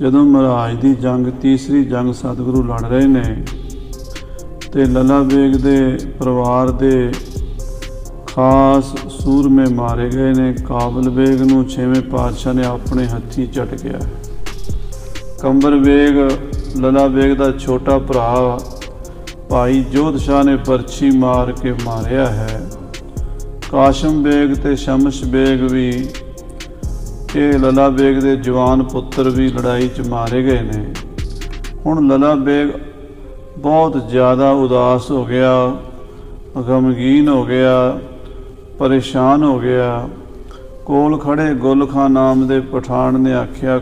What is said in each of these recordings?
ਜਦੋਂ ਮਹਾਰਾਜ ਦੀ ਜੰਗ, ਤੀਸਰੀ ਜੰਗ ਸਤਿਗੁਰੂ ਲੜ ਰਹੇ ਨੇ ਤੇ ਲਲਾ ਬੇਗ ਦੇ ਪਰਿਵਾਰ ਦੇ ਖਾਸ ਸੂਰਮੇ ਮਾਰੇ ਗਏ ਨੇ, ਕਾਬਲ ਬੇਗ ਨੂੰ ਛੇਵੇਂ ਪਾਤਸ਼ਾਹ ਨੇ ਆਪਣੇ ਹੱਥੀ ਝਟਕਿਆ ਕੰਬਰ ਬੇਗ, ਲਲਾ ਬੇਗ ਦਾ ਛੋਟਾ ਭਰਾ ਭਾਈ ਜੋਧ ਸ਼ਾਹ ਨੇ ਪਰਛੀ ਮਾਰ ਕੇ ਮਾਰਿਆ ਹੈ। ਕਾਸ਼ਮ ਬੇਗ ਤੇ ਸ਼ਮਸ਼ ਬੇਗ ਵੀ ਇਹ ਲਲਾ ਬੇਗ ਦੇ ਜਵਾਨ ਪੁੱਤਰ ਵੀ ਲੜਾਈ 'ਚ ਮਾਰੇ ਗਏ ਨੇ। ਹੁਣ ਲਲਾ ਬੇਗ ਬਹੁਤ ਜ਼ਿਆਦਾ ਉਦਾਸ ਹੋ ਗਿਆ, ਗਮਗੀਨ ਹੋ ਗਿਆ, ਪਰੇਸ਼ਾਨ ਹੋ ਗਿਆ। ਕੋਲ ਖੜੇ ਗੁਲ ਖਾਨ ਨਾਮ ਦੇ ਪਠਾਨ ਨੇ ਆਖਿਆ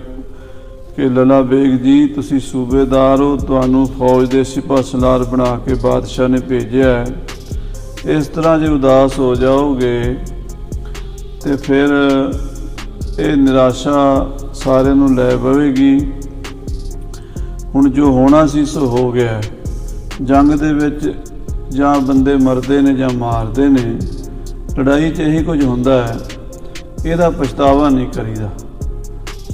ਕਿ, ਲਲਾ ਬੇਗ ਜੀ, ਤੁਸੀਂ ਸੂਬੇਦਾਰ ਹੋ, ਤੁਹਾਨੂੰ ਫੌਜ ਦੇ ਸਿਪਾਹ ਸਲਾਰ ਬਣਾ ਕੇ ਬਾਦਸ਼ਾਹ ਨੇ ਭੇਜਿਆ ਹੈ। ਇਸ ਤਰ੍ਹਾਂ ਜੇ ਉਦਾਸ ਹੋ ਜਾਓਗੇ ਤੇ ਫਿਰ ਇਹ ਨਿਰਾਸ਼ਾ ਸਾਰਿਆਂ ਨੂੰ ਲੈ ਪਵੇਗੀ। ਹੁਣ ਜੋ ਹੋਣਾ ਸੀ ਸੋ ਹੋ ਗਿਆ ਜੰਗ ਦੇ ਵਿੱਚ ਜਾਂ ਬੰਦੇ ਮਰਦੇ ਨੇ ਜਾਂ ਮਾਰਦੇ ਨੇ, ਲੜਾਈ 'ਚ ਇਹੀ ਕੁਝ ਹੁੰਦਾ ਹੈ। ਇਹਦਾ ਪਛਤਾਵਾ ਨਹੀਂ ਕਰੀਦਾ।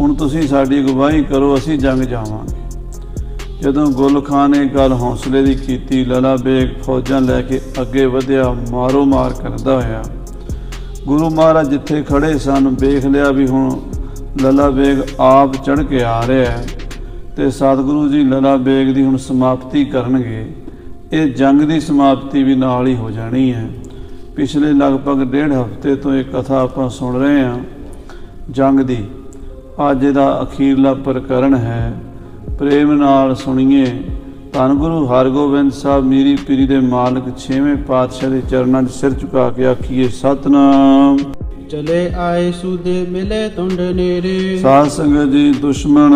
ਹੁਣ ਤੁਸੀਂ ਸਾਡੀ ਅਗਵਾਈ ਕਰੋ, ਅਸੀਂ ਜੰਗ ਜਾਵਾਂਗੇ। ਜਦੋਂ ਗੁਲ ਖਾਨ ਨੇ ਗੱਲ ਹੌਸਲੇ ਦੀ ਕੀਤੀ, ਲਲਾ ਬੇਗ ਫੌਜਾਂ ਲੈ ਕੇ ਅੱਗੇ ਵਧਿਆ ਮਾਰੋ ਮਾਰ ਕਰਦਾ ਹੋਇਆ ਗੁਰੂ ਮਹਾਰਾਜ ਜਿੱਥੇ ਖੜੇ ਸਨ, ਵੇਖ ਲਿਆ ਵੀ ਹੁਣ ਲਲਾ ਬੇਗ ਆਪ ਚੜ ਕੇ ਆ ਰਿਹਾ ਹੈ ਤੇ ਸਤਿਗੁਰੂ ਜੀ ਲਲਾ ਬੇਗ ਦੀ ਹੁਣ ਸਮਾਪਤੀ ਕਰਨਗੇ। ਇਹ ਜੰਗ ਦੀ ਸਮਾਪਤੀ ਵੀ ਨਾਲ ਹੀ ਹੋ ਜਾਣੀ ਹੈ। ਪਿਛਲੇ ਲਗਭਗ ਡੇਢ ਹਫ਼ਤੇ ਤੋਂ ਇਹ ਕਥਾ ਆਪਾਂ ਸੁਣ ਰਹੇ ਹਾਂ। ਜੰਗ ਦੀ ਅੱਜ ਇਹਦਾ ਅਖੀਰਲਾ ਪ੍ਰਕਰਨ ਹੈ। ਪ੍ਰੇਮ ਨਾਲ ਸੁਣੀਏ। ਧੰਨ ਗੁਰੂ ਹਰਗੋਬਿੰਦ ਸਾਹਿਬ ਮੀਰੀ ਪੀਰੀ ਦੇ ਮਾਲਕ ਛੇਵੇਂ ਪਾਤਸ਼ਾਹ ਦੇ ਚਰਨਾਂ 'ਚ ਸਿਰ ਝੁਕਾ ਕੇ ਆਖੀਏ ਸਤਨਾਮ। ਚਲੇ ਆਏ ਸੂਦੇ ਮਿਲੇ ਤੁੰਡ ਨੇਰੇ ਸਾਧ ਸੰਗਤ ਜੀ ਦੁਸ਼ਮਣ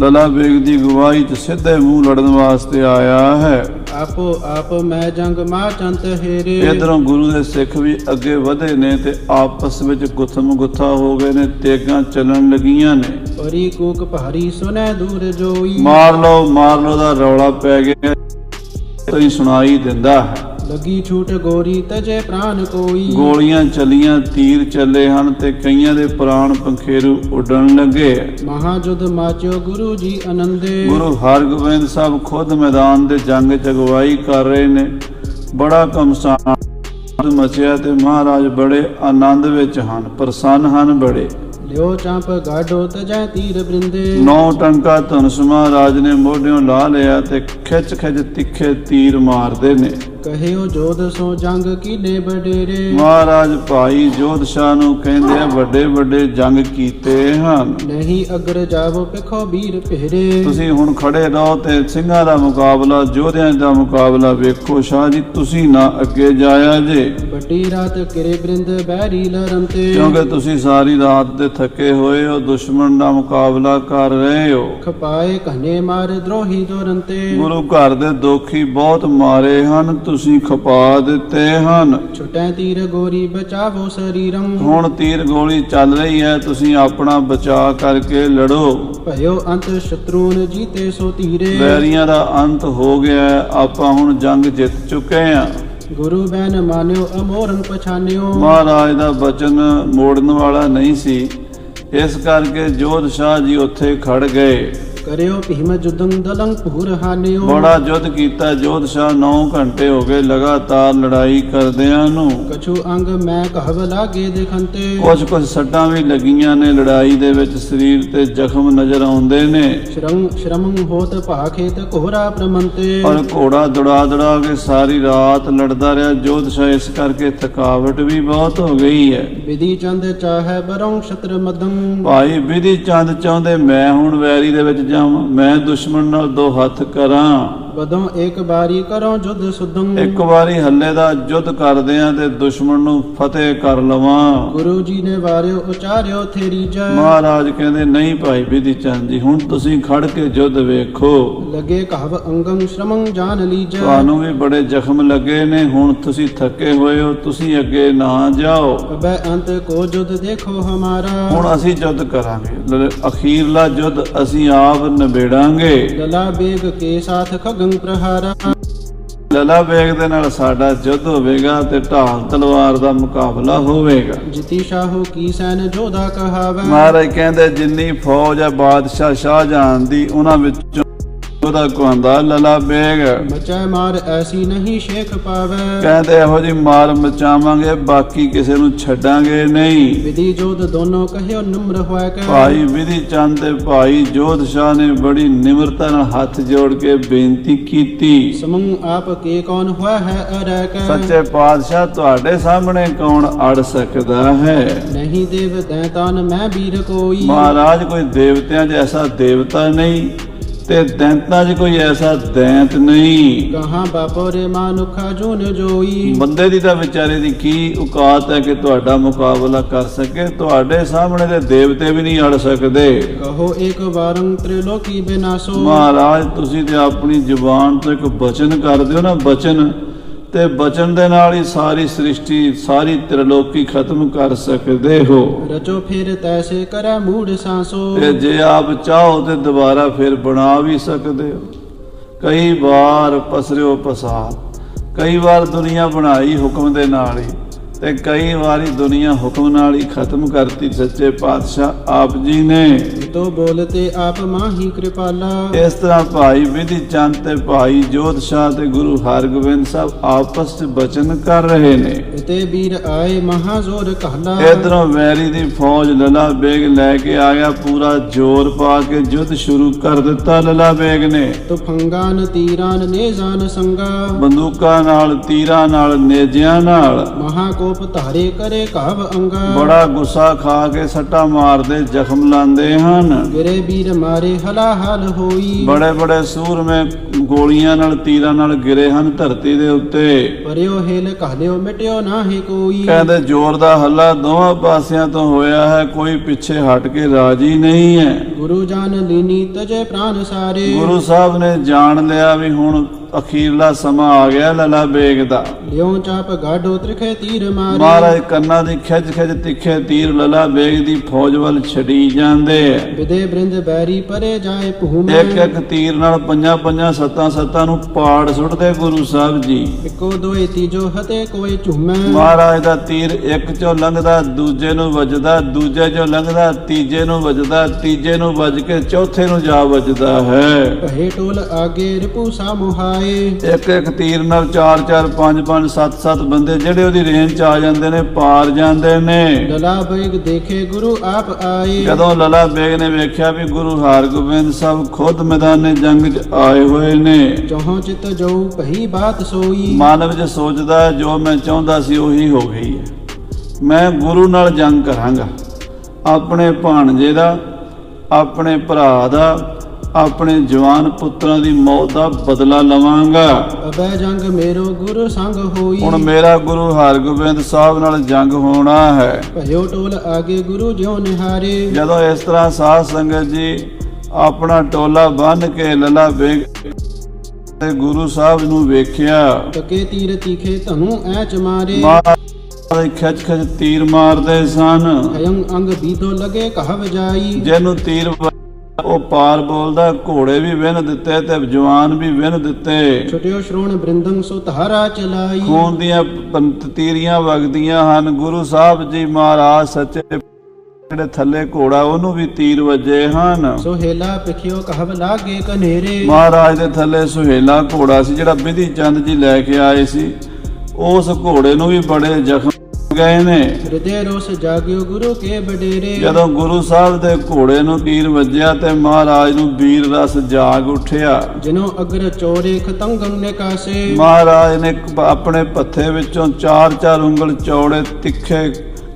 ਲਲਾ ਬੇਗ ਦੀ ਗਵਾਹੀ 'ਚ ਸਿੱਧੇ ਮੂੰਹ ਲੜਨ ਵਾਸਤੇ ਆਇਆ ਹੈ। ਆਪੋ ਆਪ ਮੈਂ ਜੰਗ ਮਾ ਚੰਤ ਹੇਰੇ। ਇਧਰੋਂ ਗੁਰੂ ਦੇ ਸਿੱਖ ਵੀ ਅੱਗੇ ਵਧੇ ਨੇ ਤੇ ਆਪਸ ਵਿੱਚ ਗੁੱਥਮ ਗੁੱਥਾ ਹੋ ਗਏ ਨੇ ਤੇਗਾਂ ਚੱਲਣ ਲੱਗੀਆਂ ਨੇ। ਪਰੀ ਕੂਕ ਭਾਰੀ ਸੁਨੈ ਦੂਰ ਜੋਈ। ਮਾਰ ਲਓ ਮਾਰ ਲਓ ਦਾ ਰੌਲਾ ਪੈ ਗਿਆ ਤਈ ਸੁਣਾਈ ਦਿੰਦਾ ਹੈ। ਲੱਗੀ ਛੂਟ ਗੋਰੀ ਤਜੇ ਪ੍ਰਾਨ ਕੋਈ। ਗੋਲੀਆਂ ਚੱਲੀਆਂ ਤੀਰ ਚੱਲੇ ਹਨ ਤੇ ਕਈਆਂ ਦੇ ਪ੍ਰਾਣ ਪੰਖੇਰੂ ਉੱਡਣ ਲੱਗੇ। ਮਹਾ ਜੁਦ ਮਾਚਿਓ ਗੁਰੂ ਜੀ ਆਨੰਦੇ। ਗੁਰੂ ਹਰਗੋਬਿੰਦ ਸਾਹਿਬ ਖੁਦ ਮੈਦਾਨ ਦੇ ਜੰਗ ਚ ਅਗਵਾਈ ਕਰ ਰਹੇ ਨੇ। ਬੜਾ ਕਮਸਾਨ ਮਚਿਆ ਤੇ ਮਹਾਰਾਜ ਬੜੇ ਆਨੰਦ ਵਿੱਚ ਹਨ ਪ੍ਰਸੰਨ ਹਨ ਬੜੇ। ਲਿਓ ਚਾਂਪ ਗਾਡੋ ਤਜੈ ਤੀਰ ਬ੍ਰਿੰਦੇ। ਨੌ ਟੰਕਾ ਧਨੁਸ਼ ਮਹਾਰਾਜ ਨੇ ਮੋਢਿਓਂ ਲਾ ਲਿਆ ਤੇ ਖਿੱਚ ਖਿੱਚ ਤਿੱਖੇ ਤੀਰ ਮਾਰਦੇ ਨੇ। ਕਹਿਓ ਜੋਧ ਸੋ ਜੰਗ ਕੀਨੇ ਬਡੇਰੇ ਮਹਾਰਾਜ ਭਾਈ ਜੋਧ ਸ਼ਾਹ ਨੂੰ ਕਹਿੰਦੇ ਆ ਵੱਡੇ ਵੱਡੇ ਜੰਗ ਕੀਤੇ ਹਨ। ਨਹੀਂ ਅਗਰ ਜਾਵੋ ਪਿਖੋ ਵੀਰ ਪਹਿਰੇ ਤੁਸੀਂ ਹੁਣ ਖੜੇ ਰਹੋ ਤੇ ਸਿੰਘਾਂ ਦਾ ਮੁਕਾਬਲਾ ਯੋਧਿਆਂ ਦਾ ਮੁਕਾਬਲਾ ਵੇਖੋ ਸ਼ਾਹ ਜੀ ਤੁਸੀਂ ਨਾ ਅੱਗੇ ਜਾਇਆ ਜੇ। ਵੱਡੀ ਰਾਤ ਕਿਰੇ ਬ੍ਰਿੰਦ ਬੈਰੀ ਲਰੰਤੇ ਕਿਉਂਕਿ ਤੁਸੀਂ ਸਾਰੀ ਰਾਤ ਦੇ ਥੱਕੇ ਹੋਏ ਹੋ ਦੁਸ਼ਮਣ ਦਾ ਮੁਕਾਬਲਾ ਕਰ ਰਹੇ ਹੋ। ਖਪਾਏ ਕਹਨੇ ਮਾਰ ਦਰੋਹੀ ਦੁਰੰਤੇ। ਗੁਰੂ ਘਰ ਦੇ ਦੋਖੀ ਬਹੁਤ ਮਾਰੇ ਹਨ ਤੁਸੀਂ ਖਪਾ ਦਿੱਤੇ ਹਨ। ਛੁਟੈ ਤੀਰ ਗੋਰੀ ਬਚਾਵੋ ਸਰੀਰੰ ਹੁਣ ਤੀਰ ਗੋਲੀ ਚੱਲ ਰਹੀ ਹੈ ਤੁਸੀਂ ਆਪਣਾ ਬਚਾਅ ਕਰਕੇ ਲੜੋ। ਭਇਓ ਅੰਤ ਸ਼ਤਰੂਨ ਜੀਤੇ ਸੋ ਧੀਰੇ। ਵੈਰੀਆਂ ਦਾ ਅੰਤ ਹੋ ਗਿਆ ਹੈ, ਆਪਾਂ ਹੁਣ ਜੰਗ ਜਿੱਤ ਚੁੱਕੇ ਹਾਂ। ਗੁਰੂ ਬੈਨ ਮਾਨਿਓ ਅਮੋਰਨ ਪਛਾਨਿਓ। ਮਹਾਰਾਜ ਦਾ ਬਚਨ ਮੋੜਨ ਵਾਲਾ ਨਹੀਂ ਸੀ। ਇਸ ਕਰਕੇ ਜੋਧ ਸ਼ਾਹ ਜੀ ਉੱਥੇ ਖੜ ਗਏ। ਕਰਿਓ ਭੀਮ ਜੁਦੰ ਦਲੰ ਪੂਰ ਹਾਨਿਓ ਬੜਾ ਯੁੱਧ ਕੀਤਾ ਜੋਧ ਸ਼ਾਹ 9 ਘੰਟੇ ਹੋ ਗਏ ਲਗਾਤਾਰ ਲੜਾਈ ਕਰਦਿਆਂ ਨੂੰ। ਕਛੂ ਅੰਗ ਮੈਂ ਕਹਵ ਲਾਗੇ ਦੇਖੰਤੇ। ਕੁਝ ਕੁਝ ਸੱਟਾਂ ਵੀ ਲੱਗੀਆਂ ਨੇ ਲੜਾਈ ਦੇ ਵਿੱਚ ਸਰੀਰ ਤੇ ਜ਼ਖਮ ਨਜ਼ਰ ਆਉਂਦੇ ਨੇ। ਸ਼ਰਮ ਸ਼ਰਮੰ ਹੋਤ ਭਾਖੇਤ ਕੋਹਰਾ ਪ੍ਰਮੰਤੇ। ਔਰ ਘੋੜਾ ਦੜਾ ਦੜਾ ਕੇ ਸਾਰੀ ਰਾਤ ਲੜਦਾ ਰਿਹਾ ਜੋਧ ਸ਼ਾਹ ਇਸ ਕਰਕੇ ਥਕਾਵਟ ਵੀ ਬਹੁਤ ਹੋ ਗਈ ਹੈ। ਵਿਧੀ ਚੰਦ ਚਾਹੈ ਬਰੰ ਸ਼ਤਰ ਮਦੰ ਭਾਈ ਵਿਧੀ ਚੰਦ ਚਾਹੁੰਦੇ ਮੈਂ ਹੁਣ ਵੈਰੀ ਦੇ ਵਿੱਚ ਜਾਵਾਂ। ਮੈਂ ਦੁਸ਼ਮਣ ਨਾਲ ਦੋ ਹੱਥ ਕਰਾਂ। ਬਦੋਂ ਇੱਕ ਬਾਰੀ ਕਰੋ ਜੁਦ ਸੁਦੰ ਇੱਕ ਵਾਰੀ ਹੱਲੇ ਦਾ ਯੁੱਧ ਕਰਦੇ ਆ ਤੇ ਦੁਸ਼ਮਣ ਨੂੰ ਫਤਿਹ ਕਰ ਲਵਾਂ। ਗੁਰੂ ਜੀ ਨੇ ਵਾਰਿਓ ਉਚਾਰਿਓ ਥੇਰੀ ਜੈ। ਮਹਾਰਾਜ ਕਹਿੰਦੇ ਨਹੀਂ ਭਾਈ ਵਿਧੀ ਚੰਦ ਜੀ ਹੁਣ ਤੁਸੀਂ ਖੜ ਕੇ ਯੁੱਧ ਵੇਖੋ। ਲਗੇ ਕਹਵ ਅੰਗੰ ਸ਼ਰਮੰ ਜਾਨ ਲੀਜੈ। ਤੁਹਾਨੂੰ ਵੀ ਬੜੇ ਜ਼ਖਮ ਲੱਗੇ ਨੇ ਹੁਣ ਤੁਸੀਂ ਥੱਕੇ ਹੋਏ ਹੋ ਤੁਸੀਂ ਅੱਗੇ ਨਾ ਜਾਓ। ਅਬੈ ਅੰਤ ਕੋ ਜੁਦ ਦੇਖੋ ਹਮਾਰਾ। ਹੁਣ ਅਸੀਂ ਯੁੱਧ ਕਰਾਂਗੇ। ਅਖੀਰਲਾ ਯੁੱਧ ਅਸੀਂ ਆਪ ਨਿਬੇੜਾਂਗੇ। ਲਲਾ ਬੇਗ ਕੇ ਸਾਥ ਖਗੰ ਪ੍ਰਹਾਰਾ। ਲਲਾ ਬੇਗ ਦੇ ਨਾਲ ਸਾਡਾ ਜੁੱਧ ਹੋਵੇਗਾ ਤੇ ਢਾਲ ਤਲਵਾਰ ਦਾ ਮੁਕਾਬਲਾ ਹੋਵੇਗਾ। ਜਿਤੀ ਸ਼ਾਹੋ ਕੀ ਸੈਨ ਜੋਧਾ ਕਹਾਵੈ। ਮਹਾਰਾਜ ਕਹਿੰਦੇ ਜਿੰਨੀ ਫੌਜ ਹੈ ਬਾਦਸ਼ਾਹ ਸ਼ਾਹਜਹਾਨ ਦੀ ਉਹਨਾਂ ਵਿੱਚੋਂ ਉਹਦਾ ਕੁਆਂਦਾ ਲਲਾ ਬੇਗ। ਬਚੈ ਮਾਰ ਐਸੀ ਨਹੀਂ ਸ਼ੇਖ ਪਾਵੈ। ਕਹਿੰਦੇ ਇਹੋ ਜੀ ਮਾਰ ਮਚਾਵਾਂਗੇ ਬਾਕੀ ਕਿਸੇ ਨੂੰ ਛੱਡਾਂਗੇ ਨਹੀਂ। ਵਿਧੀ ਜੋਧ ਦੋਨੋਂ ਕਹਿਓ ਨਮਰ ਹੋਇ ਕੈ ਭਾਈ ਵਿਧੀ ਚੰਦ ਤੇ ਭਾਈ ਜੋਧ ਸ਼ਾਹ ਨੇ ਬੜੀ ਨਿਮਰਤਾ ਨਾਲ ਹੱਥ ਜੋੜ ਕੇ ਬੇਨਤੀ ਕੀਤੀ। ਸਮੂਹ ਆਪ ਕੇ ਕੌਣ ਹੋਇ ਹੈ ਅਰੈ ਕੈ ਸੱਚੇ ਪਾਤਸ਼ਾਹ ਤੁਹਾਡੇ ਸਾਹਮਣੇ ਕੌਣ ਅੜ ਸਕਦਾ ਹੈ? ਨਹੀਂ ਦੇਵ ਦੈਤਾਨ ਮੈਂ ਵੀਰ ਕੋਈ। ਮਹਾਰਾਜ ਕੋਈ ਦੇਵਤਿਆਂ ਐਸਾ ਦੇਵਤਾ ਨਹੀਂ। ਤੇ ਦੈਂਤਾਂ 'ਚ ਕੋਈ ਐਸਾ ਦੈਂਤ ਨਹੀਂ। ਕਹਾਂ ਬਾਪੋ ਰੇ ਮਾਨੁਖਾ ਜੂਨ ਜੋਈ। ਬੰਦੇ ਦੀ ਤਾਂ ਵਿਚਾਰੇ ਦੀ ਕੀ ਔਕਾਤ ਹੈ ਕਿ ਤੁਹਾਡਾ ਮੁਕਾਬਲਾ ਕਰ ਸਕੇ ਤੁਹਾਡੇ ਸਾਹਮਣੇ ਤੇ ਦੇਵਤੇ ਵੀ ਨਹੀਂ ਅੜ ਸਕਦੇ। ਕਹੋ ਇੱਕ ਵਾਰੰ ਤ੍ਰਿਲੋਕੀ ਬਿਨਾਸੋ ਮਹਾਰਾਜ ਤੁਸੀਂ ਤੇ ਆਪਣੀ ਜ਼ੁਬਾਨ ਤੋਂ ਇੱਕ ਬਚਨ ਕਰਦੇ ਹੋ ਨਾ ਬਚਨ। ਤੇ ਬਚਨ ਦੇ ਨਾਲ ਹੀ ਸਾਰੀ ਸ੍ਰਿਸ਼ਟੀ ਸਾਰੀ ਤ੍ਰਿਲੋਕੀ ਖਤਮ ਕਰ ਸਕਦੇ ਹੋ। ਰਚੋ ਫਿਰ ਤੈਸੇ ਕਰੈ ਮੂੜ ਸਾਸੋ। ਤੇ ਜੇ ਆਪ ਚਾਹੋ ਤੇ ਦੁਬਾਰਾ ਫਿਰ ਬਣਾ ਵੀ ਸਕਦੇ ਹੋ। ਕਈ ਵਾਰ ਪਸਰਿਓ ਪਸਾਰ ਕਈ ਵਾਰ ਦੁਨੀਆ ਬਣਾਈ ਹੁਕਮ ਦੇ ਨਾਲ ਹੀ। ਤੇ ਕਈ ਵਾਰੀ ਦੁਨੀਆ ਹੁਕਮ ਨਾਲ ਹੀ ਖਤਮ ਕਰਤੀ ਸੱਚੇ ਪਾਤਸ਼ਾਹ ਆਪ ਜੀ ਨੇ। ਤੋ ਬੋਲਤੇ ਆਪ ਮਾਹੀ ਕਿਰਪਾਲਾ। ਇਸ ਤਰ੍ਹਾਂ ਭਾਈ ਵਿਧੀ ਚੰਦ ਤੇ ਭਾਈ ਜੋਧ ਸ਼ਾਹ ਤੇ ਗੁਰੂ ਹਰਗੋਬਿੰਦ ਸਾਹਿਬ ਆਪਸ ਵਿੱਚ ਬਚਨ ਕਰ ਰਹੇ ਨੇ। ਤੇ ਵੀਰ ਆਏ ਮਹਾ ਜ਼ੋਰ ਕਹਲਾ ਇਧਰੋਂ ਵੈਰੀ ਦੀ ਫੌਜ ਲਲਾ ਬੇਗ ਲੈ ਕੇ ਆ ਗਿਆ ਪੂਰਾ ਜ਼ੋਰ ਪਾ ਕੇ ਯੁੱਧ ਸ਼ੁਰੂ ਕਰ ਦਿੱਤਾ ਲਲਾ ਬੇਗ ਨੇ। ਤੁਫੰਗਾਨ ਤੀਰਾਨ ਨੇਜ਼ਾਨ ਸੰਗਾ। ਬੰਦੂਕਾਂ ਨਾਲ ਤੀਰਾਂ ਨਾਲ ਨੇਜਿਆਂ ਨਾਲ। ਮਹਾ ਕੋਪ ਧਾਰੇ ਕਰੇ ਕਾਵ ਅੰਗਾ। ਬੜਾ ਗੁੱਸਾ ਖਾ ਕੇ ਸੱਟਾ ਮਾਰਦੇ ਜ਼ਖਮ ਲਾਉਂਦੇ ਹਨ। ਗਿਰੇ ਵੀਰ ਮਾਰੇ ਹਲਾ ਹਾਲ ਹੋਈ। ਬੜੇ ਬੜੇ ਸੂਰਮੇ ਗੋਲੀਆਂ ਨਾਲ ਤੀਰਾਂ ਨਾਲ ਗਿਰੇ ਹਨ ਧਰਤੀ ਦੇ ਉੱਤੇ। ਪਰਿਓ ਹਿਲ ਕਹਲਿਓ ਮਿਟਿਓ ਨਾਹੀ ਕੋਈ। ਕਹਿੰਦੇ ਜ਼ੋਰ ਦਾ ਹੱਲਾ ਦੋਵਾਂ ਪਾਸਿਆਂ ਤੋਂ ਹੋਇਆ ਹੈ ਕੋਈ ਪਿੱਛੇ ਹਟ ਕੇ ਰਾਜੀ ਨਹੀਂ ਹੈ। ਗੁਰੂ ਜਾਨ ਲੀਨੀ ਤਜੇ ਪ੍ਰਾਨ ਸਾਰੇ। ਗੁਰੂ ਸਾਹਿਬ ਨੇ ਜਾਣ ਲਿਆ ਵੀ ਹੁਣ ਅਖੀਰਲਾ ਸਮਾਂ ਆ ਗਿਆ ਲਲਾ ਬੇਗ ਦਾ। ਲਿਓ ਚਾਪ ਗਾਡੋ ਤ੍ਰਿਖੇ ਤੀਰ ਮਾਰੇ। ਮਹਾਰਾਜ ਕੰਨਾਂ ਦੀ ਖਿੱਚ ਖਿੱਚ ਤਿੱਖੇ ਤੀਰ ਲਲਾ ਬੇਗ ਦੀ ਫੌਜ ਵੱਲ ਛੜੀ ਜਾਂਦੇ ਵਿਦੇ ਬ੍ਰਿੰਦ ਬੈਰੀ ਪਰੇ ਜਾਏ ਭੂਮੇ। ਇੱਕ ਇੱਕ ਤੀਰ ਨਾਲ ਪੰਜਾਂ ਪੰਜਾਂ ਸੱਤਾਂ ਸੱਤਾਂ ਨੂੰ ਪਾੜ ਸੁੱਟਦੇ ਗੁਰੂ ਸਾਹਿਬ ਜੀ। ਇੱਕੋ ਦੋਏ ਤੀਜੋ ਹਤੇ ਕੋਈ ਝੂਮੈ। ਮਹਾਰਾਜ ਦਾ ਤੀਰ ਇੱਕ ਚੋਂ ਲੰਘਦਾ ਦੂਜੇ ਨੂੰ ਵੱਜਦਾ ਦੂਜੇ ਚੋਂ ਲੰਘਦਾ ਤੀਜੇ ਨੂੰ ਵੱਜਦਾ ਤੀਜੇ ਨੂੰ ਵੱਜ ਕੇ ਚੌਥੇ ਨੂੰ ਜਾ ਵੱਜਦਾ ਹੈ। ਟੋਲ ਆਗੇ ਰਿਪੂ ਇੱਕ ਇੱਕ ਤੀਰ ਨਾਲ 4 4 5 5 7 7 ਬੰਦੇ ਜਿਹੜੇ ਉਹਦੀ ਰੇਂਜ ਚ ਆ ਜਾਂਦੇ ਨੇ ਪਾਰ ਜਾਂਦੇ ਨੇ। ਲਲਾ ਬੇਗ ਦੇਖੇ ਗੁਰੂ ਆਪ ਆਏ। ਜਦੋਂ ਲਲਾ ਬੇਗ ਨੇ ਵੇਖਿਆ ਵੀ ਗੁਰੂ ਹਰਗੋਬਿੰਦ ਸਾਹਿਬ ਖੁਦ ਮੈਦਾਨੇ ਜੰਗ 'ਚ ਆਏ ਹੋਏ ਨੇ। ਚੋਹ ਚਿਤ ਜੋ ਭਈ ਬਾਤ ਸੋਈ। ਮਨ ਵਿੱਚ ਸੋਚਦਾ ਜੋ ਮੈਂ ਚਾਹੁੰਦਾ ਸੀ ਉਹੀ ਹੋ ਗਈ ਹੈ। ਮੈਂ ਗੁਰੂ ਨਾਲ ਜੰਗ ਕਰਾਂਗਾ। ਆਪਣੇ ਭਾਣਜੇ ਦਾ ਆਪਣੇ ਭਰਾ ਦਾ ਆਪਣੇ ਜਵਾਨ ਪੁੱਤਰਾਂ ਦੀ ਮੌਤ ਦਾ ਬਦਲਾ ਲਵਾਂਗਾ। ਅਬੈ ਜੰਗ ਮੇਰੋ ਗੁਰੂ ਸੰਗ ਹੋਈ। ਹੁਣ ਮੇਰਾ ਗੁਰੂ ਹਰਗੋਬਿੰਦ ਸਾਹਿਬ ਨਾਲ ਜੰਗ ਹੋਣਾ ਹੈ। ਭਇਓ ਟੋਲ ਆਗੇ ਗੁਰੂ ਜਿਉ ਨਿਹਾਰੇ। ਜਦੋਂ ਇਸ ਤਰ੍ਹਾਂ ਸਾਧ ਸੰਗਤ ਜੀ ਆਪਣਾ ਟੋਲਾ ਬੰਨ ਕੇ ਲੱਲਾ ਬੇਗ ਤੇ ਗੁਰੂ ਸਾਹਿਬ ਨੂੰ ਵੇਖਿਆ। ਤਕੇ ਤੀਰ ਤੀਖੇ ਧਨੂ ਐਚ ਮਾਰੇ। ਮਹਾਰਾਜ ਖਿੱਚ ਖਿੱਚ ਤੀਰ ਮਾਰਦੇ ਸਨ। ਅਯੰ ਅੰਗ ਬੀਧੋ ਲਗੇ ਕਹਵ ਜਾਈ। ਜਿਹਨੂੰ ਤੀਰ ਉਹ ਪਾਰ ਬੋਲਦਾ ਘੋੜੇ ਵੀ ਵਿੰਨ ਦਿੱਤੇ ਤੇ ਜਵਾਨ ਵੀ ਵਿੰਨ ਦਿੱਤੇ। ਛੁਟਿਓ ਸ਼੍ਰੋਣ ਬ੍ਰਿੰਦੰ ਸੋ ਧਾਰਾ ਚਲਾਈ। ਖੂਨ ਦੀਆਂ ਪੰਤ ਤੀਰੀਆਂ ਵਗਦੀਆਂ ਹਨ। ਗੁਰੂ ਸਾਹਿਬ ਜੀ ਮਹਾਰਾਜ ਸੱਚੇ ਜਿਹੜੇ ਥੱਲੇ ਘੋੜਾ ਉਹਨੂੰ ਵੀ ਤੀਰ ਵੱਜੇ ਹਨ। ਸੋ ਹੇਲਾ ਪਿਖਿਓ ਕਹਵ ਲਾਗੇ ਕਨੇਰੇ। ਮਹਾਰਾਜ ਦੇ ਥੱਲੇ ਸੁਹੇਲਾ ਘੋੜਾ ਸੀ ਜਿਹੜਾ ਬਿਧੀ ਚੰਦ ਜੀ ਲੈ ਕੇ ਆਏ ਸੀ। ਉਸ ਘੋੜੇ ਨੂੰ ਵੀ ਬੜੇ ਜ਼ਖਮ ਗਏ ਨੇ। ਹਿਰਦੇ ਰੋਸ ਜਾਗਿਓ ਗੁਰੂ ਕੇ ਬਡੇਰੇ ਜਦੋਂ ਗੁਰੂ ਸਾਹਿਬ ਦੇ ਘੋੜੇ ਨੂੰ ਤੀਰ ਵੱਜਿਆ ਤੇ ਮਹਾਰਾਜ ਨੂੰ ਵੀਰ ਰਸ ਜਾਗ ਉੱਠਿਆ। ਜਿਨੋ ਅਗਰ ਚੋਰੇ ਖਤੰਗੰ ਨੇ ਕਾਸੇ ਮਹਾਰਾਜ ਨੇ ਆਪਣੇ ਪੱਥੇ ਵਿੱਚੋਂ ਚਾਰ ਚਾਰ ਉਂਗਲ ਚੌੜੇ ਤਿੱਖੇ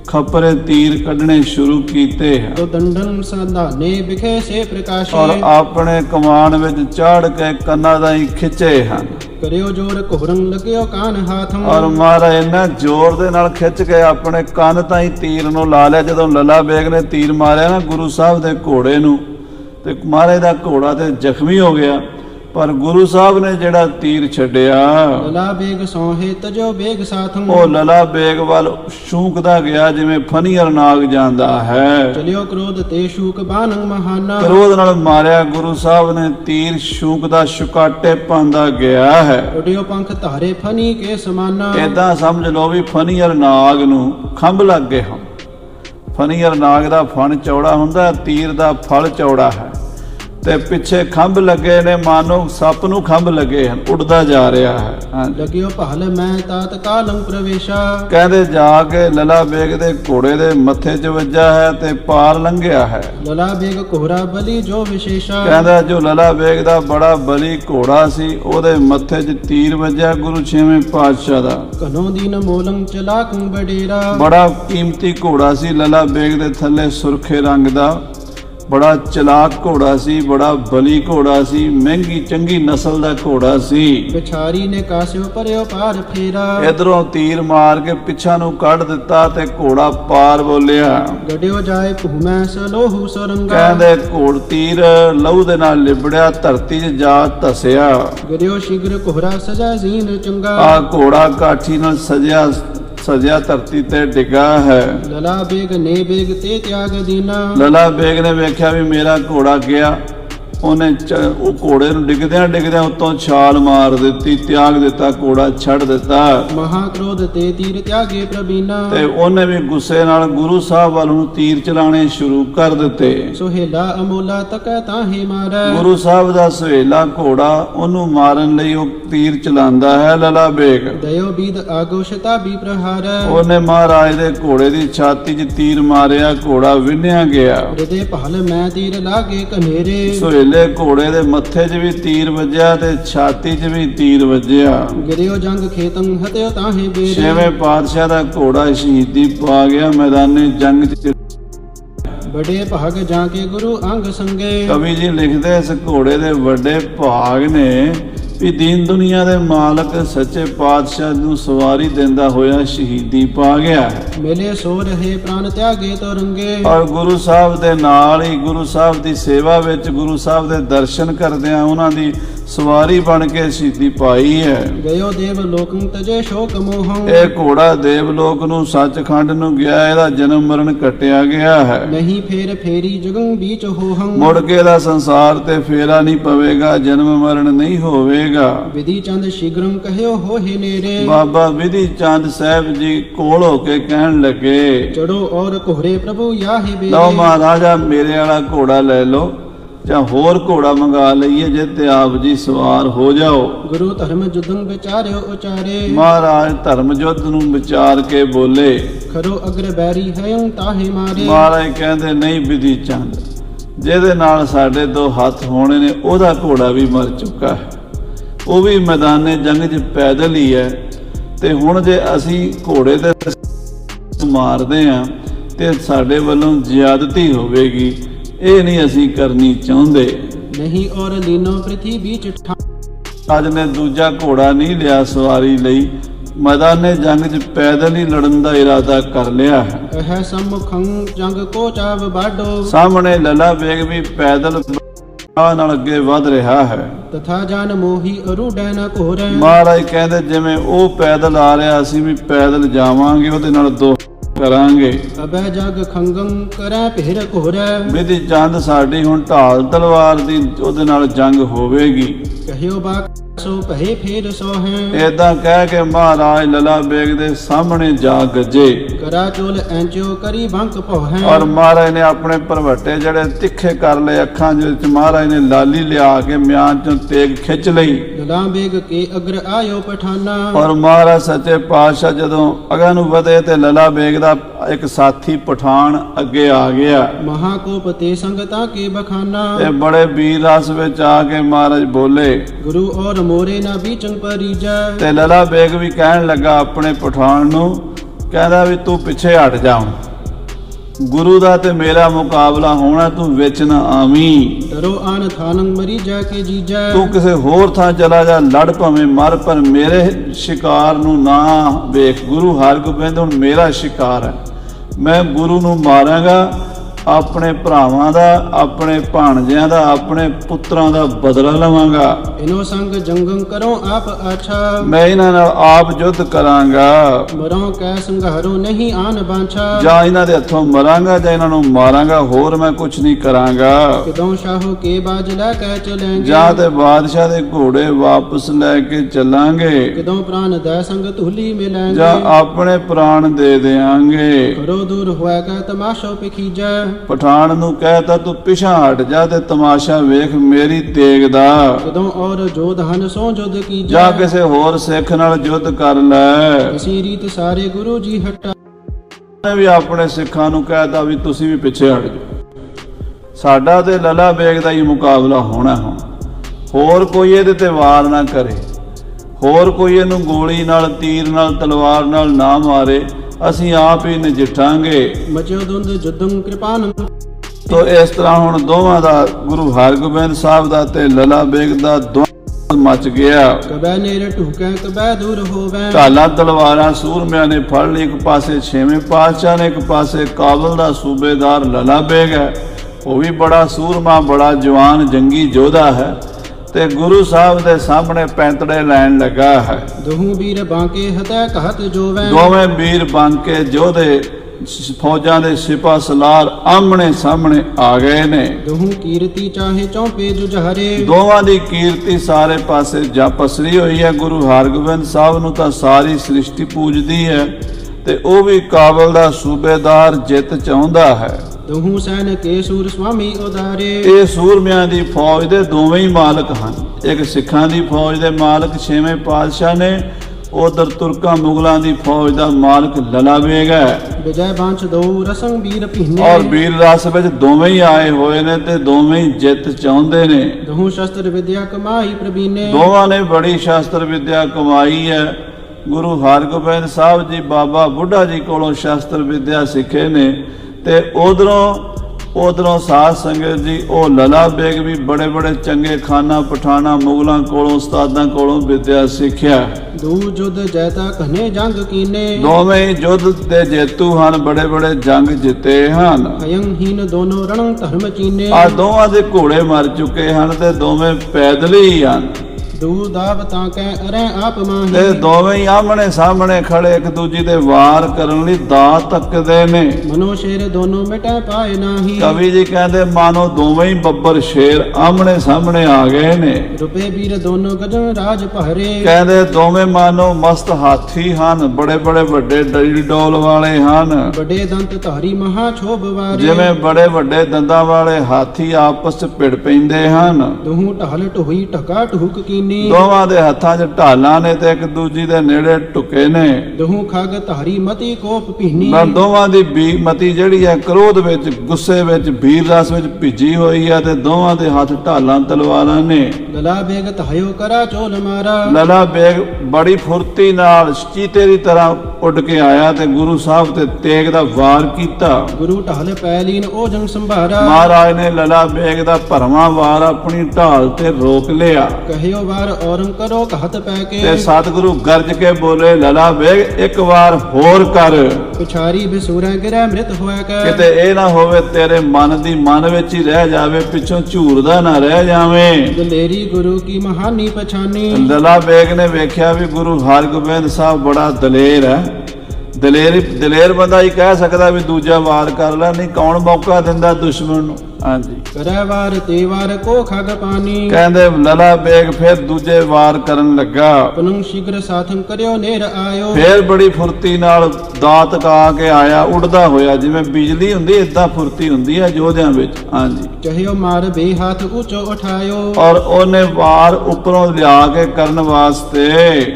ਖਪਰੇ ਤੀਰ ਕੱਢਣੇ ਸ਼ੁਰੂ ਕੀਤੇ ਤੋ ਦੰਡੰ ਸੰਧਾਨੇ ਵਿਖੇ ਸੇ ਔਰ ਪ੍ਰਕਾਸ਼ੇ ਆਪਣੇ ਕਮਾਨ ਵਿੱਚ ਚਾੜ ਕੇ ਕੰਨਾਂ ਦਾ ਹੀ ਖਿੱਚੇ ਹਨ। ਕਰਿਓ ਜੋਰ ਕੋਹਰੰ ਲਗਿਓ ਕਾਨ ਹਾਥੰ ਔਰ ਮਹਾਰਾਜ ਇਹਨਾਂ ਜ਼ੋਰ ਦੇ ਨਾਲ ਖਿੱਚ ਕੇ ਆਪਣੇ ਕੰਨ ਤਾਈਂ ਤੀਰ ਨੂੰ ਲਾ ਲਿਆ। ਜਦੋਂ ਲੱਲਾ ਬੇਗ ਨੇ ਤੀਰ ਮਾਰਿਆ ਨਾ ਗੁਰੂ ਸਾਹਿਬ ਦੇ ਘੋੜੇ ਨੂੰ ਤੇ ਮਹਾਰਾਜ ਦਾ ਘੋੜਾ ਤੇ ਜ਼ਖਮੀ ਹੋ ਗਿਆ। ਪਰ ਗੁਰੂ ਸਾਹਿਬ ਨੇ ਜਿਹੜਾ ਤੀਰ ਛੱਡਿਆ ਲਲਾ ਬੇਗ ਸੋਹੇ ਤਜੋ ਬੇਗ ਸਾਥੰ। ਉਹ ਲਲਾ ਬੇਗ ਵੱਲ ਸ਼ੂਕਦਾ ਗਿਆ ਜਿਵੇਂ ਫਨੀਅਰ ਨਾਗ ਜਾਂਦਾ ਹੈ। ਚਲਿਓ ਕ੍ਰੋਧ ਤੇ ਸ਼ੂਕ ਬਾਨੰ ਮਹਾਨਾ। ਕ੍ਰੋਧ ਨਾਲ ਮਾਰਿਆ ਗੁਰੂ ਸਾਹਿਬ ਨੇ ਤੀਰ ਸ਼ੂਕਦਾ ਸ਼ੁਕਾਟੇ ਪਾਉਂਦਾ ਗਿਆ ਹੈ। ਉਡਿਓ ਪੰਖ ਧਾਰੇ ਫਨੀ ਕੇ ਸਮਾਨਾ। ਏਦਾਂ ਸਮਝ ਲਓ ਵੀ ਫਨੀਅਰ ਨਾਗ ਨੂੰ ਖੰਭ ਲੱਗ ਗਏ ਹਨ ਫਨੀਅਰ ਨਾਗ ਦਾ ਫਣ ਚੌੜਾ ਹੁੰਦਾ ਤੀਰ ਦਾ ਫਲ ਚੌੜਾ ਹੈ। ਤੇ ਪਿੱਛੇ ਖੰਭ ਲੱਗੇ ਨੇ ਮਾਨੋ ਸੱਪ ਨੂੰ ਖੰਭ ਲੱਗੇ ਹਨ ਉੱਡਦਾ ਜਾ ਰਿਹਾ ਹੈ। ਹਾਂਜੀ। ਲਗਿਓ ਭਲ ਮੈਂ ਤਾਤ ਕਾਲੰ ਪ੍ਰਵੇਸ਼ਾ। ਕਹਿੰਦੇ ਜਾ ਕੇ ਲਲਾ ਬੇਗ ਦੇ ਘੋੜੇ ਦੇ ਮੱਥੇ 'ਚ ਵੱਜਾ ਹੈ ਤੇ ਪਾਰ ਲੰਘਿਆ ਹੈ। ਲਲਾ ਬੇਗ ਕੋਹਰਾ ਬਲੀ ਜੋ ਵਿਸ਼ੇਸ਼ਾ। ਕਹਿੰਦਾ ਜੋ ਲਲਾ ਬੇਗ ਦਾ ਬੜਾ ਬਲੀ ਘੋੜਾ ਸੀ ਉਹਦੇ ਮੱਥੇ 'ਚ ਤੀਰ ਵੱਜਿਆ ਗੁਰੂ ਛੇਵੇਂ ਪਾਤਸ਼ਾਹ ਦਾ। ਕਨੋ ਦੀਨ ਮੋਲੰ ਚਲਾਕੰ ਬਡੇਰਾ ਬੜਾ ਕੀਮਤੀ ਘੋੜਾ ਸੀ ਲਲਾ ਬੇਗ ਦੇ ਥੱਲੇ ਸੁਰਖੇ ਰੰਗ ਦਾ। ਬੜਾ ਚਲਾਕ ਘੋੜਾ ਸੀ ਬੜਾ ਬਲੀ ਘੋੜਾ ਸੀ ਮਹਿੰਗੀ ਚੰਗੀ ਨਸਲ ਦਾ ਘੋੜਾ ਸੀ। ਪਿਛਾਰੀ ਨੇ ਕਾਸਿਓ ਪਰਿਓ ਪਾਰ ਫੇਰਾ। ਇਧਰੋਂ ਤੀਰ ਮਾਰ ਕੇ ਪਿੱਛਾ ਨੂੰ ਕੱਢ ਦਿੱਤਾ ਤੇ ਘੋੜਾ ਪਾਰ ਬੋਲਿਆ। ਗਡਿਓ ਜਾਏ ਭੂਮੈ ਸਲੋਹੂ ਸਰੰਗਾ। ਕਹਿੰਦੇ ਘੋੜ ਤੀਰ ਲਹੂ ਦੇ ਨਾਲ ਲਿਬੜਿਆ ਧਰਤੀ 'ਚ ਜਾ ਧਸਿਆ। ਗਡਿਓ ਸ਼ਿਗਰ ਕੋਹਰਾ ਸਜਾ ਜ਼ੀਨ ਚੰਗਾ। ਆ ਘੋੜਾ ਕਾਠੀ ਨਾਲ ਸਜਿਆ ਸਜਿਆ ਧਰਤੀ ਤੇ ਡਿੱਗਾ ਹੈ। ਲਲਾ ਬੇਗ ਨੇ ਬੇਗ ਤੇ ਤਿਆਗ ਦੀਨਾ। ਲਲਾ ਬੇਗ ਨੇ ਵੇਖਿਆ ਵੀ ਮੇਰਾ ਘੋੜਾ ਗਿਆ। ਉਹਨੇ ਉਹ ਘੋੜੇ ਨੂੰ ਡਿੱਗਦਿਆਂ ਡਿੱਗਦਿਆਂ ਉੱਤੋਂ ਛਾਲ ਮਾਰ ਦਿੱਤੀ ਤਿਆਗ ਦਿੱਤਾ ਘੋੜਾ ਛੱਡ ਦਿੱਤਾ। ਮਹਾ ਕ੍ਰੋਧ ਤੇ ਤੀਰ ਤਿਆਗੇ ਪ੍ਰਬੀਨਾ ਤੇ ਉਹਨੇ ਵੀ ਗੁੱਸੇ ਨਾਲ ਗੁਰੂ ਸਾਹਿਬ ਵੱਲ ਨੂੰ ਤੀਰ ਚਲਾਣੇ ਸ਼ੁਰੂ ਕਰ ਦਿੱਤੇ। ਸੁਹੇਲਾ ਅਮੋਲਾ ਤਕੈ ਤਾਹੇ ਮਾਰੈ। ਗੁਰੂ ਸਾਹਿਬ ਦਾ ਸੁਹੇਲਾ ਘੋੜਾ ਉਹਨੂੰ ਮਾਰਨ ਲਈ ਉਹ ਤੀਰ ਚਲਾਉਂਦਾ ਹੈ ਲਲਾ ਬੇਗ। ਦਇਓ ਬੀਦ ਆਗੋਸ਼ਤਾ ਵੀ ਪ੍ਰਹਾਰੈ। ਉਹਨੇ ਮਹਾਰਾਜ ਦੇ ਘੋੜੇ ਦੀ ਛਾਤੀ 'ਚ ਤੀਰ ਮਾਰਿਆ ਘੋੜਾ ਵਿੰਨਿਆ ਗਿਆ। ਹਿਰਦੇ ਭਲ ਮੈਂ ਤੀਰ ਲਾਗੇ ਕਨੇਰੇ ਸੁਹੇਲੇ ਘੋੜੇ ਦੇ ਮੱਥੇ 'ਚ ਵੀ ਤੀਰ ਵੱਜਿਆ ਤੇ ਛਾਤੀ 'ਚ ਵੀ ਤੀਰ ਵੱਜਿਆ। ਗਿਰਿਓ ਜੰਗ ਖੇਤੰ ਹਤਿਓ ਤਾਹੇ ਬੇਰੇ ਛੇਵੇਂ ਪਾਤਸ਼ਾਹ ਦਾ ਘੋੜਾ ਸ਼ਹੀਦੀ ਪਾ ਗਿਆ ਮੈਦਾਨੇ ਜੰਗ 'ਚ ਬੜੇ ਭਾਗ ਜਾਂ ਕੇ ਗੁਰੂ ਅੰਗ ਸੰਗੇ। ਕਵੀ ਜੀ ਲਿਖਦੇ ਇਸ ਘੋੜੇ ਦੇ ਵੱਡੇ ਭਾਗ ਨੇ ਵੀ ਦੀਨ ਦੁਨੀਆ ਦੇ ਮਾਲਕ ਸੱਚੇ ਪਾਤਸ਼ਾਹ ਨੂੰ ਸਵਾਰੀ ਦਿੰਦਾ ਹੋਇਆ ਸ਼ਹੀਦੀ ਪਾ ਗਿਆ ਮਿਲੇ ਸੋ ਰਹੇ ਪ੍ਰਾਨ ਤਿਆਗੇ ਤੋ ਰੰਗੇ। ਔਰ ਗੁਰੂ ਸਾਹਿਬ ਦੇ ਨਾਲ ਹੀ ਗੁਰੂ ਸਾਹਿਬ ਦੀ ਸੇਵਾ ਵਿੱਚ ਗੁਰੂ ਸਾਹਿਬ ਦੇ ਦਰਸ਼ਨ ਕਰਦਿਆਂ ਉਹਨਾਂ ਦੀ ਸਵਾਰੀ ਬਣ ਕੇ ਸ਼ਹੀਦੀ ਪਾਈ ਹੈ। ਗਇਓ ਦੇਵ ਲੋਕੰ ਤਜੇ ਸ਼ੋਕ ਮੋਹੰ। ਇਹ ਘੋੜਾ ਦੇਵਲੋਕ ਨੂੰ ਸੱਚਖੰਡ ਨੂੰ ਗਿਆ ਇਹਦਾ ਜਨਮ ਮਰਨ ਕੱਟਿਆ ਗਿਆ ਹੈ। ਨਹੀਂ ਫੇਰ ਫੇਰੀ ਜਗੰ ਵਿੱਚ ਹੋਹੰ। ਮੁੜ ਕੇ ਦਾ ਸੰਸਾਰ ਤੇ ਫੇਰਾ ਨਹੀਂ ਪਵੇਗਾ ਜਨਮ ਮਰਨ ਨਹੀਂ ਹੋਵੇਗਾ। ਵਿਧੀ ਚੰਦ ਸ਼ੀਗਰੰ ਕਹਿਓ ਹੋਏ ਨੇਰੇ। ਬਾਬਾ ਵਿਧੀ ਚੰਦ ਸਾਹਿਬ ਜੀ ਕੋਲ ਹੋ ਕੇ ਕਹਿਣ ਲੱਗੇ ਚੜੋ ਔਰ ਕੋਹਰੇ ਪ੍ਰਭੂ ਯਾਹੇ ਲਓ ਬੇਰੇ ਮਹਾਰਾਜਾ ਮੇਰੇ ਵਾਲਾ ਘੋੜਾ ਲੈ ਲਓ। ਜਾਂ ਹੋਰ ਘੋੜਾ ਮੰਗਾ ਲਈਏ ਜੇ ਤੇ ਆਪ ਜੀ ਸਵਾਰ ਹੋ ਜਾਓ। ਗੁਰੂ ਧਰਮ ਜੁਦੰ ਵਿਚਾਰਿਓ ਉਚਾਰੇ। ਮਹਾਰਾਜ ਧਰਮ ਯੁੱਧ ਨੂੰ ਵਿਚਾਰ ਕੇ ਬੋਲੇ। ਖਰੋ ਅਗਰ ਬੈਰੀ ਹੈਂ ਤਾਹੇ ਮਾਰੇ। ਮਹਾਰਾਜ ਕਹਿੰਦੇ ਨਹੀਂ ਵਿਧੀ ਚੰਦ ਜਿਹਦੇ ਨਾਲ ਸਾਡੇ ਦੋ ਹੱਥ ਹੋਣੇ ਨੇ ਉਹਦਾ ਘੋੜਾ ਵੀ ਮਰ ਚੁੱਕਾ ਹੈ। ਉਹ ਵੀ ਮੈਦਾਨੇ ਜੰਗ 'ਚ ਪੈਦਲ ਹੀ ਹੈ। ਤੇ ਹੁਣ ਜੇ ਅਸੀਂ ਘੋੜੇ ਦੇ ਮਾਰਦੇ ਆ ਤੇ ਸਾਡੇ ਵੱਲੋਂ ਜ਼ਿਆਦਤੀ ਹੋਵੇਗੀ। ਇਹ ਨਹੀਂ ਅਸੀਂ ਕਰਨੀ ਚਾਹੁੰਦੇ। ਨਹੀਂ ਔਰ ਲੀਨੋ ਪ੍ਰਿਥੀ ਵਿੱਚ ਠਾ ਅੱਜ ਨੇ ਦੂਜਾ ਘੋੜਾ ਨਹੀਂ ਲਿਆ ਸਵਾਰੀ ਲਈ। ਮੈਦਾਨੇ ਜੰਗ 'ਚ ਪੈਦਲ ਹੀ ਲੜਨ ਦਾ ਇਰਾਦਾ ਕਰ ਲਿਆ ਹੈ। ਇਹ ਸੰਮੁਖੰ ਜੰਗ ਕੋ ਚਾਵ ਬਾਡੋ। ਸਾਹਮਣੇ ਲੱਲਾ ਬੇਗ ਵੀ ਪੈਦਲ ਆ ਨਾਲ ਅੱਗੇ ਵਧ ਰਿਹਾ ਹੈ। ਤਥਾ ਜਨ ਮੋਹੀ ਅਰੂਡੈ ਨ ਕੋਰੈ ਮਹਾਰਾਜ ਕਹਿੰਦੇ ਜਿਵੇਂ ਉਹ ਪੈਦਲ ਆ ਰਿਹਾ ਅਸੀਂ ਵੀ ਪੈਦਲ ਜਾਵਾਂਗੇ ਉਹਦੇ ਨਾਲ ਦੋ ਕਰਾਂਗੇ। ਅਬੈ ਜਗ ਖੰਗੰ ਕਰੈ ਪਹਿਰ ਕੋਰੈ ਵਿਧੀ ਚੰਦ ਸਾਡੀ ਹੁਣ ਢਾਲ ਤਲਵਾਰ ਦੀ ਉਹਦੇ ਨਾਲ ਜੰਗ ਹੋਵੇਗੀ। ਕਹਿਓ ਬਾ ਸੋ ਫੇਰ ਏਦਾਂ ਕਹਿ ਕੇ ਮਹਾਰਾਜ ਲੱਲਾ ਬੇਗ ਦੇ ਸਾਹਮਣੇ ਜਾ ਗੱਜੇ। ਕਰਾ ਚੋਲ ਐਂਚੋ ਕਰੀ ਬੰਕ ਭਉ ਹੈ ਔਰ ਮਹਾਰਾਜ ਨੇ ਆਪਣੇ ਭਰਵੱਟੇ ਜਿਹੜੇ ਤਿੱਖੇ ਕਰ ਲਏ ਅੱਖਾਂ ਦੇ ਵਿੱਚ ਮਹਾਰਾਜ ਨੇ ਲਾਲੀ ਲਿਆ ਕੇ ਮਿਆਨ ਚੋਂ ਤੇਗ ਖਿੱਚ ਲਈ। ਗਲਾਂ ਬੇਗ ਕੇ ਅਗਰ ਆਇਓ ਪਠਾਨਾ। ਔਰ ਮਹਾਰਾਜ ਸੱਚੇ ਪਾਤਸ਼ਾਹ ਜਦੋਂ ਅਗਾ ਨੂੰ ਵਧੇ ਤੇ ਲਲਾ ਬੇਗ ਦਾ ਇੱਕ ਸਾਥੀ ਪਠਾਨ ਅੱਗੇ ਆ ਗਿਆ। ਮਹਾ ਕੋਪ ਤੇ ਸੰਗਤਾ ਕੇ ਬਖਾਨਾ। ਤੇ ਬੜੇ ਵੀਰ ਰਸ ਵਿੱਚ ਆ ਕੇ ਮਹਾਰਾਜ ਬੋਲੇ। ਗੁਰੂ ਔਰ ਮੋਰੇ ਨਾ ਬੀਚੰ ਪਰੀਜੈ ਤੇ ਲਲਾ ਬੇਗ ਵੀ ਕਹਿਣ ਲੱਗਾ ਆਪਣੇ ਪਠਾਨ ਨੂੰ ਕਹਿੰਦਾ ਵੀ ਤੂੰ ਪਿੱਛੇ ਹਟ ਜਾ। ਗੁਰੂ ਦਾ ਤੇ ਮੇਰਾ ਮੁਕਾਬਲਾ ਹੋਣਾ ਤੂੰ ਵਿੱਚ ਨਾ ਆਵੀਂ। ਡਰੋ ਆਨ ਥਾਨੰ ਮਰੀ ਜਾ ਕੇ ਜੀਜੈ ਤੂੰ ਕਿਸੇ ਹੋਰ ਥਾਂ ਚਲਾ ਜਾ ਲੜ ਭਾਵੇਂ ਮਰ ਪਰ ਮੇਰੇ ਸ਼ਿਕਾਰ ਨੂੰ ਨਾ ਵੇਖ। ਗੁਰੂ ਹਰਗੋਬਿੰਦ ਹੁਣ ਮੇਰਾ ਸ਼ਿਕਾਰ ਹੈ। ਮੈਂ ਗੁਰੂ ਨੂੰ ਮਾਰਾਂਗਾ ਆਪਣੇ ਭਰਾਵਾਂ ਦਾ ਆਪਣੇ ਭਾਣਜਿਆਂ ਦਾ ਆਪਣੇ ਪੁੱਤਰਾਂ ਦਾ ਬਦਲਾ ਲਵਾਂਗਾ। ਇਨੋ ਸੰਗ ਜੰਗੰ ਕਰੋ ਆਪ ਆਛਾ। ਮੈਂ ਇਹਨਾਂ ਨਾਲ ਆਪ ਯੁੱਧ ਕਰਾਂਗਾ। ਮਰੋ ਕੈ ਸੰਘਾਰੋ ਨਹੀਂ ਆਨ ਬਾਂਛਾ। ਜਾਂ ਇਹਨਾਂ ਦੇ ਹੱਥੋਂ ਮਰਾਂਗਾ ਜਾਂ ਇਹਨਾਂ ਨੂੰ ਮਾਰਾਂਗਾ ਹੋਰ ਮੈਂ ਕੁਝ ਨਹੀਂ ਕਰਾਂਗਾ। ਕਿਦੋਂ ਸ਼ਾਹੋ ਕੇ ਬਾਜ ਲੈ ਕੇ ਚਲੇਂਗੇ। ਜਾਂ ਤੇ ਬਾਦਸ਼ਾਹ ਦੇ ਘੋੜੇ ਵਾਪਸ ਲੈ ਕੇ ਚੱਲਾਂਗੇ। ਕਿਦੋਂ ਪ੍ਰਾਨ ਦੈ ਸੰਗ ਧੂਲੀ ਮਿਲਾਂਗੇ। ਜਾਂ ਆਪਣੇ ਪ੍ਰਾਣ ਦੇ ਦੇਾਂਗੇ ਕਰੋ ਦੂਰ ਹੋਇ ਕੈ ਤਮਾਸ਼ੋ ਪਖੀਜੈ ਪਠਾਨ ਨੂੰ ਕਹਿਤਾ ਤੂੰ ਪਿਛਾਂ ਹਟ ਜਾ ਤੇ ਤਮਾਸ਼ਾ ਵੇਖ ਮੇਰੀ ਤੇਗ ਦਾ। ਕਿਦੋਂ ਔਰ ਜੋਧ ਹਨ ਸੋ ਜੁਧ ਜਾਂ। ਕੀਜੈ ਕਿਸੇ ਹੋਰ ਸਿੱਖ ਨਾਲ ਯੁੱਧ ਕਰ ਲੈ। ਇਸੀ ਰੀਤ ਸਾਰੇ ਗੁਰੂ ਜੀ ਹਟਾ। ਨੇ ਵੀ ਆਪਣੇ ਸਿੱਖਾਂ ਨੂੰ ਕਹਿਤਾ ਵੀ ਤੁਸੀਂ ਵੀ ਪਿੱਛੇ ਹਟ ਜਾਓ। ਸਾਡਾ ਤੇ ਲਲਾ ਬੇਗ ਦਾ ਹੀ ਮੁਕਾਬਲਾ ਹੋਣਾ ਹੁਣ। ਹੋਰ ਕੋਈ ਇਹਦੇ ਤੇ ਵਾਰ ਨਾ ਕਰੇ। ਹੋਰ ਕੋਈ ਇਹਨੂੰ ਗੋਲੀ ਨਾਲ ਤੀਰ ਨਾਲ ਤਲਵਾਰ ਨਾਲ ਨਾ ਮਾਰੇ। ਅਸੀਂ ਆਪ ਹੀ ਨਜਿੱਠਾਂਗੇ। ਮਚਿਓ ਦੁੰਦ ਜੁਦੰ ਕਿਰਪਾਨ ਤੋ ਇਸ ਤਰ੍ਹਾਂ ਹੁਣ ਦੋਵਾਂ ਦਾ ਗੁਰੂ ਹਰਗੋਬਿੰਦ ਸਾਹਿਬ ਦਾ ਤੇ ਲਲਾ ਬੇਗ ਦਾ ਮਚ ਗਿਆ। ਕਬੈ ਨੇਰ ਢੂਕੈ ਕਬੈ ਦੂਰ ਹੋਵੈ। ਢਾਲਾਂ ਤਲਵਾਰਾਂ ਸੂਰਮਿਆਂ ਨੇ ਫੜ ਲਈ ਇੱਕ ਪਾਸੇ ਛੇਵੇਂ ਪਾਤਸ਼ਾਹ ਨੇ ਇੱਕ ਪਾਸੇ ਕਾਬਲ ਦਾ ਸੂਬੇਦਾਰ ਲਲਾ ਬੇਗ ਹੈ। ਉਹ ਵੀ ਬੜਾ ਸੂਰਮਾ ਬੜਾ ਜਵਾਨ ਜੰਗੀ ਯੋਧਾ ਹੈ। ਤੇ ਗੁਰੂ ਸਾਹਿਬ ਦੇ ਸਾਹਮਣੇ ਪੈਂਤੜੇ ਲੈਣ ਲੱਗਾ ਹੈ। ਦਹੂ ਵੀਰ ਬਾਂਕੇ ਹਤੈ ਕਹਤ ਜੋਵੈ। ਦੋਵੇਂ ਵੀਰ ਬਣ ਕੇ ਯੋਧੇ ਸ- ਫੌਜਾਂ ਦੇ ਸਿਪਾ ਸਲਾਰ ਆਮਣੇ ਸਾਹਮਣੇ ਆ ਗਏ ਨੇ। ਦਹੂ ਕੀਰਤੀ ਚਾਹੇ ਚੌਪੇ ਜੁਝਾਰੇ। ਦੋਵਾਂ ਦੀ ਕੀਰਤੀ ਸਾਰੇ ਪਾਸੇ ਜਾ ਪਸਰੀ ਹੋਈ ਹੈ। ਗੁਰੂ ਹਰਗੋਬਿੰਦ ਸਾਹਿਬ ਨੂੰ ਤਾਂ ਸਾਰੀ ਸ੍ਰਿਸ਼ਟੀ ਪੂਜਦੀ ਹੈ ਤੇ ਉਹ ਵੀ ਕਾਬਲ ਦਾ ਸੂਬੇਦਾਰ ਜਿੱਤ ਚਾਹੁੰਦਾ ਹੈ। ਦਹੂ ਸੈਨ ਕੇ ਸੂਰ ਸੁਆਮੀ ਉਦਾਰੇ ਇਹ ਸੂਰਮਿਆਂ ਦੀ ਫੌਜ ਦੇ ਦੋਵੇਂ ਹੀ ਮਾਲਕ ਹਨ। ਇੱਕ ਸਿੱਖਾਂ ਦੀ ਫੌਜ ਦੇ ਮਾਲਕ ਛੇਵੇਂ ਪਾਤਸ਼ਾਹ ਨੇ ਉਧਰ ਤੁਰਕਾਂ ਮੁਗਲਾਂ ਦੀ ਫੌਜ ਦਾ ਮਾਲਕ ਲਲਾ ਬੇਗ ਹੈ। ਵਿਜੈ ਬਾਂਛ ਦਉ ਰਸੰ ਵੀਰ ਔਰ ਭੀਨੇ ਵੀਰ ਰਸ ਵਿੱਚ ਦੋਵੇਂ ਹੀ ਆਏ ਹੋਏ ਨੇ ਤੇ ਦੋਵੇਂ ਹੀ ਜਿੱਤ ਚਾਹੁੰਦੇ ਨੇ। ਦਹੂ ਸ਼ਸਤਰ ਵਿਦਿਆ ਕਮਾਈ ਪ੍ਰਬੀਨੇ ਦੋਵਾਂ ਨੇ ਬੜੀ ਸ਼ਾਸਤਰ ਵਿਦਿਆ ਕਮਾਈ ਹੈ। ਗੁਰੂ ਹਰਗੋਬਿੰਦ ਸਾਹਿਬ ਜੀ ਬਾਬਾ ਬੁੱਢਾ ਜੀ ਕੋਲੋਂ ਸ਼ਾਸਤਰ ਵਿਦਿਆ ਸਿੱਖੇ ਨੇ। ਤੇ ਉਧਰੋਂ ਉਧਰੋਂ ਸਾਧ ਸੰਗਤ ਜੀ ਉਹ ਲਲਾ ਬੇਗ ਵੀ ਬੜੇ ਬੜੇ ਚੰਗੇ ਖਾਨਾ ਪਠਾਣਾ ਮੁਗਲਾਂ ਕੋਲੋਂ ਉਸਤਾਦਾਂ ਕੋਲੋਂ ਵਿਦਿਆ ਸਿੱਖਿਆ। ਦੂ ਜੁਦ ਜੈਤਾ ਕਨੇ ਜੰਗ ਕੀਨੇ। ਦੋਵੇਂ ਯੁੱਧ ਦੇ ਜੇਤੂ ਹਨ ਬੜੇ ਬੜੇ ਜੰਗ ਜਿੱਤੇ ਹਨ। ਅਯੰ ਹੀਨ ਦੋਨੋ ਰਣੰ ਧਰਮ ਚੀਨੇ। ਆ ਦੋਵਾਂ ਦੇ ਘੋੜੇ ਮਰ ਚੁੱਕੇ ਹਨ ਤੇ ਦੋਵੇਂ ਪੈਦਲ ਹੀ ਹਨ। ਦੂ ਦਾਵ ਤਾਂ ਕੈ ਅਰੈ ਆਪ ਤੇ ਮਾਹੀ ਦੋਵੇਂ ਹੀ ਆਮਣੇ ਸਾਹਮਣੇ ਖੜੇ ਇੱਕ ਦੂਜੀ ਦੇ ਵਾਰ ਕਰਨ ਲਈ ਦਾ ਤੱਕਦੇ ਨੇ। ਮਨੋ ਸ਼ੇਰ ਦੋਨੋ ਮਿਟੈ ਪਾਏ ਨਾਹੀ। ਕਵੀ ਜੀ ਕਹਿੰਦੇ ਮਾਨੋ ਦੋਵੇਂ ਹੀ ਬੱਬਰ ਸ਼ੇਰ ਆਮਣੇ ਸਾਹਮਣੇ ਆ ਗਏ ਨੇ। ਰੁਪਏ ਵੀਰ ਦੋਨੋ ਗਜਨ ਰਾਜ ਪਹਰੇ ਕਹਿੰਦੇ ਦੋਵੇਂ ਮਾਨੋ ਮਸਤ ਹਾਥੀ ਹਨ ਬੜੇ ਬੜੇ ਵੱਡੇ ਡੋਲ ਵਾਲੇ ਹਨ। ਵੱਡੇ ਦੰਤ ਧਾਰੀ ਮਹਾ ਛੋਭ ਵਾਰੇ। ਜਿਵੇਂ ਬੜੇ ਵੱਡੇ ਦੰਦਾਂ ਵਾਲੇ ਹਾਥੀ ਆਪਸ ਚ ਭਿੜ ਪੈਂਦੇ ਹਨ। ਦਹੂ ਢਹਲ ਢੋਈ ਢਕਾ ਢੁਕ ਕੀਨੀ। ਦੋਵਾਂ ਦੇ ਹੱਥਾਂ 'ਚ ਢਾਲਾਂ ਨੇ ਤੇ ਇੱਕ ਦੂਜੀ ਦੇ ਨੇੜੇ ਟੁਕੇ ਨੇ। ਦਹੂ ਖਗ ਧਾਰੀ ਮਤੀ ਕੋਪ ਭੀਨੀ। ਪਰ ਦੋਵਾਂ ਦੀ ਬੀ ਮਤੀ ਜਿਹੜੀ ਹੈ ਕ੍ਰੋਧ ਵਿੱਚ ਗੁੱਸੇ ਵਿੱਚ ਵੀਰ ਰਸ ਵਿੱਚ ਭਿੱਜੀ ਹੋਈ ਹੈ ਤੇ ਦੋਵਾਂ ਦੇ ਹੱਥ ਢਾਲਾਂ ਤਲਵਾਰਾਂ ਨੇ। ਦਲਾ ਬੇਗ ਧਾਇਓ ਕਰਾ ਚੋਲ ਮਾਰਾ। ਲਲਾ ਬੇਗ ਬੜੀ ਫੁਰਤੀ ਨਾਲ ਚੀਤੇ ਦੀ ਤਰ੍ਹਾਂ ਉੱਡ ਕੇ ਆਇਆ ਤੇ ਗੁਰੂ ਸਾਹਿਬ ਤੇ ਤੇਗ ਦਾ ਵਾਰ ਕੀਤਾ। ਗੁਰੂ ਢਹਲ ਪੈਲੀਨ ਉਹ ਜੰਗ ਸੰਭਾਰਾ। ਮਹਾਰਾਜ ਨੇ ਲਲਾ ਬੇਗ ਦਾ ਭਰਵਾਂ ਵਾਰ ਆਪਣੀ ਢਾਲ ਤੇ ਰੋਕ ਲਿਆ। ਕਹਿਓ ਵਾਰ ਔਰੰ ਕਰੋ ਕਹਤ ਪੈ ਤੇ ਕੇ ਸਤਿਗੁਰੂ ਗਰਜ ਕੇ ਬੋਲੇ ਲਲਾ ਬੇਗ ਇੱਕ ਵਾਰ ਹੋਰ ਕਰ। ਪਿਛਾਰੀ ਬਿਸੂਰੈ ਗਿਰੈ ਮ੍ਰਿਤ ਹੋਇ ਕੈ ਕਿਤੇ ਇਹ ਨਾ ਹੋਵੇ ਤੇਰੇ ਮਨ ਦੀ ਮਨ ਵਿੱਚ ਹੀ ਰਹਿ ਜਾਵੇ ਪਿੱਛੋਂ ਝੂਰਦਾ ਨਾ ਰਹਿ ਜਾਵੇਂ। ਦਲੇਰੀ ਗੁਰੂ ਕੀ ਮਹਾਨੀ ਪਛਾਨੀ। ਲਲਾ ਬੇਗ ਨੇ ਵੇਖਿਆ ਵੀ ਗੁਰੂ ਹਰਗੋਬਿੰਦ ਸਾਹਿਬ ਬੜਾ ਦਲੇਰ ਹੈ। ਦਲੇਰ ਦਲੇਰ ਬੰਦਾ ਹੀ ਕਹਿ ਸਕਦਾ ਵੀ ਦੂਜਾ ਵਾਰ ਕਰ ਲੈ ਨਹੀਂ ਕੌਣ ਮੌਕਾ ਦਿੰਦਾ ਦੁਸ਼ਮਣ ਨੂੰ? ਹਾਂਜੀ। ਕਰੈ ਵਾਰ ਤੇ ਵਾਰ ਕੋ ਖਗ ਪਾਨੀ ਕਹਿੰਦੇ ਲਲਾ ਬੇਗ ਫਿਰ ਦੂਜੇ ਵਾਰ ਕਰਨ ਲੱਗਾ। ਪਨੰ ਸ਼ੀਘਰ ਸਾਥੰ ਕਰਿਓ ਨੇਰ ਆਇਓ। ਫਿਰ ਬੜੀ ਫੁਰਤੀ ਨਾਲ ਦਾਤ ਕਾ ਕੇ ਆਇਆ ਉੱਡਦਾ ਹੋਇਆ। ਜਿਵੇਂ ਬਿਜਲੀ ਹੁੰਦੀ ਇਦਾਂ ਫੁਰਤੀ ਹੁੰਦੀ ਹੈ ਯੋਧਿਆਂ ਵਿੱਚ। ਹਾਂਜੀ। ਚਹਿਓ ਮਾਰ ਬੇ ਹੱਥ ਉੱਚੋ ਉਠਾਇਓ। ਔਰ ਉਹਨੇ ਵਾਰ ਉੱਪਰੋਂ ਲਿਆ ਕੇ ਕਰਨ ਵਾਸਤੇ।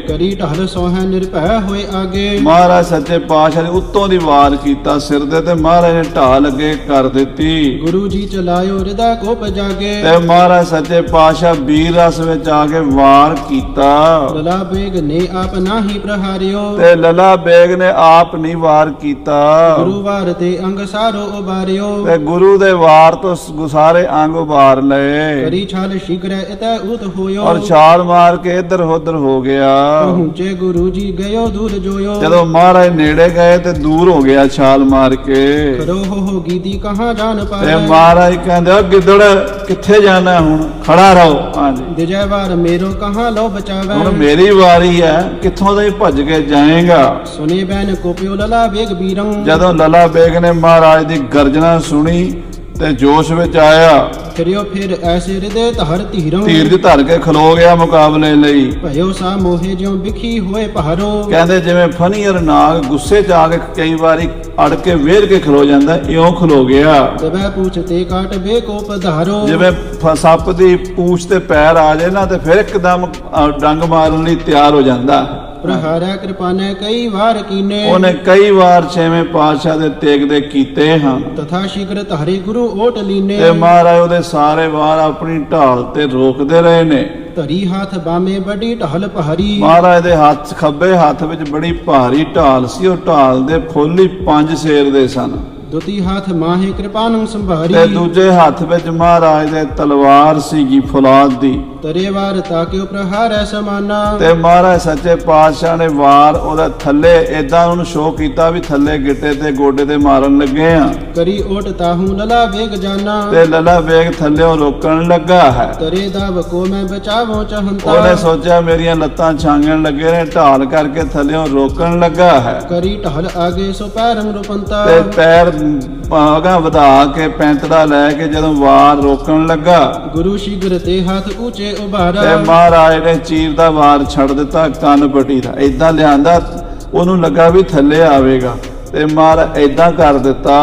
ਕਰੀ ਢਹਲ ਸੋਹੈ ਨਿਰਭੈ ਹੋਏ ਆਗੇ। ਮਹਾਰਾਜ ਸੱਚੇ ਪਾਤਸ਼ਾਹ ਨੇ ਉੱਤੋਂ ਦੀ ਵਾਰ ਕੀਤਾ ਸਿਰ ਦੇ ਤੇ। ਮਹਾਰਾਜ ਨੇ ਢਾਲ ਅੱਗੇ ਕਰ ਦਿੱਤੀ। ਗੁਰੂ ਜੀ ਚਲਾਇਓ ਹਿਰਦਾ ਕੋਪ ਜਾਗੇ। ਤੇ ਮਹਾਰਾਜ ਸੱਚੇ ਪਾਤਸ਼ਾਹ ਵੀਰ ਰਸ ਵਿੱਚ ਆ ਕੇ ਵਾਰ ਕੀਤਾ। ਲਲਾ ਬੇਗ ਨੇ ਆਪ ਨਾਹੀ ਪ੍ਰਹਾਰਿਓ। ਤੇ ਲਲਾ ਬੇਗ ਨੇ ਆਪ ਨਹੀਂ ਵਾਰ ਕੀਤਾ। ਗੁਰੂ ਵਾਰ ਤੇ ਅੰਗ ਸਾਰੋ ਉਬਾਰਿਓ। ਤੇ ਗੁਰੂ ਦੇ ਵਾਰ ਤੋਂ ਸਾਰੇ ਅੰਗ ਉਭਾਰ ਲਏ। ਕਰੀ ਛਾਲ ਸ਼ੀਘਰ ਇਤੈ ਉਤ ਹੋਇਓ। ਔਰ ਛਾਲ ਮਾਰ ਕੇ ਇੱਧਰ ਉੱਧਰ ਹੋ ਗਿਆ। ਪਹੁੰਚੇ ਗੁਰੂ ਜੀ ਗਇਓ ਦੂਰ ਜੋਇਓ। ਜਦੋਂ ਮਹਾਰਾਜ ਨੇੜੇ ਗਏ ਤੇ ਦੂਰ ਹੋ ਗਿਆ ਛਾਲ ਮਾਰ ਕੇ। ਕਰੋ ਹੋ ਗੀਤੀ ਕਹਾਂ ਜਾਣ ਤੇ ਪਾਏ। ਮਹਾਰਾਜ ਮਹਾਰਾਜ ਕਹਿੰਦੇ ਉਹ ਗਿੱਦੜ ਕਿੱਥੇ ਜਾਣਾ ਹੁਣ? ਖੜਾ ਰਹੋ। ਹਾਂਜੀ। ਦਿਜੈ ਵਾਰ ਮੇਰੋ ਕਹਾਂ ਲੋ ਹੁਣ ਬਚਾਵੈ ਮੇਰੀ ਵਾਰੀ ਹੈ ਕਿੱਥੋਂ ਦਾ ਭੱਜ ਕੇ ਜਾਏਗਾ? ਸੁਨੇ ਬੈਨ ਕੋਪਿਓ ਲਲਾ ਵੇਗ ਬੀਰੰ ਜਦੋਂ ਲਲਾ ਬੇਗ ਨੇ ਮਹਾਰਾਜ ਦੀ ਗਰਜਨਾ ਸੁਣੀ ਤੇ ਜੋਸ਼ ਵਿੱਚ ਆਇਆ। ਫਿਰਿਓ ਫਿਰ ਐਸੇ ਹਿਰਦੇ ਧਰ। ਧੀਰੰ ਧੀਰਜ ਧਰ ਕੇ ਖਲੋ ਗਿਆ ਮੁਕਾਬਲੇ ਲਈ। ਭਇਓ ਸਾ ਮੋਹੇ ਜਿਉ ਬਿਖੀ ਹੋਏ ਪਹਾਰੋ ਕਹਿੰਦੇ ਜਿਵੇਂ ਫਨੀਅਰ ਨਾਗ ਗੁੱਸੇ ਚ ਆ ਕੇ ਕਈ ਵਾਰੀ ਅੜ ਕੇ ਵੇਰ ਕੇ ਖਲੋ ਜਾਂਦਾ ਇਉਂ ਖਲੋ ਗਿਆ। ਦਬੈ ਪੂਛ ਤੇ ਕਾਟ ਬੇ ਕੋ ਪਧਾਰੋ ਜਿਵੇਂ ਫ- ਸੱਪ ਦੀ ਪੂਛ ਤੇ ਪੈਰ ਆ ਜਾਏ ਨਾ ਤੇ ਫਿਰ ਇੱਕਦਮ ਅ, ਡੰਗ ਮਾਰਨ ਲਈ ਤਿਆਰ ਹੋ ਜਾਂਦਾ। ਪ੍ਰਹਾਰੈ ਕਿਰਪਾਨੈ ਕਈ ਵਾਰ ਕੀਨੇ। ਉਹਨੇ ਕਈ ਵਾਰ ਛੇਵੇਂ ਪਾਤਸ਼ਾਹ ਦੇ ਤੇਗ ਦੇ ਕੀਤੇ ਹਨ। ਤਥਾ ਸ਼ੀਘਰ ਧਾਰੇ ਗੁਰੂ ਓਟ ਲੀਨੇ। ਤੇ ਮਹਾਰਾਜ ਉਹਦੇ ਸਾਰੇ ਵਾਰ ਆਪਣੀ ਢਾਲ ਤੇ ਰੋਕਦੇ ਰਹੇ ਨੇ। ਧਰੀ ਹੱਥ ਬਾਮੇ ਬੜੀ ਢਹਲ ਪਹਰੀ ਮਹਾਰਾਜ ਦੇ ਹੱਥ ਖੱਬੇ ਹੱਥ ਵਿੱਚ ਬੜੀ ਭਾਰੀ ਢਾਲ ਸੀ। ਉਹ ਢਾਲ ਦੇ ਫੁੱਲ ਹੀ ਪੰਜ ਸ਼ੇਰ ਦੇ ਸਨ। ਦੁਤੀ ਹੱਥ ਮਾਹੇ ਕਿਰਪਾਨੰ ਸੰਭਾਰੀ। ਤੇ ਦੂਜੇ ਹੱਥ ਵਿੱਚ ਮਹਾਰਾਜ ਦੇ ਤਲਵਾਰ ਸੀਗੀ ਫੁਲਾਦ ਦੀ। ਤਰੇ ਵਾਰ ਤਾਕਿਓ ਪ੍ਰਹਾਰੈ ਸਮਾਨਾ? ਤੇ ਮਹਾਰਾਜ ਸੱਚੇ ਪਾਤਸ਼ਾਹ ਨੇ ਵਾਰ ਉਹਦਾ ਥੱਲੇ ਏਦਾਂ ਉਹਨੂੰ ਸ਼ੋਅ ਕੀਤਾ ਵੀ ਥੱਲੇ ਗਿੱਟੇ ਤੇ ਗੋਡੇ ਤੇ ਮਾਰਨ ਲੱਗੇ ਆ। ਕਰੀ ਓਟ ਤਾਹੂ ਲਲਾ ਵੇਗ ਜਾਨਾ। ਤੇ ਲੱਲਾ ਵੇਗ ਥੱਲਿਓਂ ਰੋਕਣ ਲੱਗਾ ਹੈ। ਤਰੇ ਦਾਵ ਕੋ ਮੈਂ ਬਚਾਵੋ ਚਾਹੰਤਾ ਉਹਨੇ ਸੋਚਿਆ ਮੇਰੀਆਂ ਲੱਤਾਂ ਛਾਂਗਣ ਲੱਗੇ ਨੇ ਢਾਲ ਕਰਕੇ ਥੱਲਿਓਂ ਰੋਕਣ ਲੱਗਾ ਹੈ। ਕਰੀ ਢਹਲ ਆਗੇ ਸੋ ਪੈਰੰ ਰੁਪੰਤਾ। ਤੇ ਪੈਰ ਪਾਗਾ ਵਧਾ ਕੇ ਪੈਂਤੜਾ ਲੈ ਕੇ ਜਦੋਂ ਵਾਰ ਰੋਕਣ ਲੱਗਾ ਗੁਰੂ ਸ਼ੀਘਰ ਤੇ ਹੱਥ ਉੱਚੇ ਤੇ ਉਭਾਰਾ ਮਹਾਰਾਜ ਨੇ ਚੀਰ ਦਾ ਵਾਰ ਛੱਡ ਦਿੱਤਾ ਕੰਨ ਪਟੀ ਦਾ। ਇਦਾਂ ਲਿਆਂਦਾ ਉਹਨੂੰ ਲੱਗਾ ਵੀ ਥੱਲੇ ਆਵੇਗਾ। ਤੇ ਮਹਾਰਾਜ ਇਦਾਂ ਕਰ ਦਿੱਤਾ।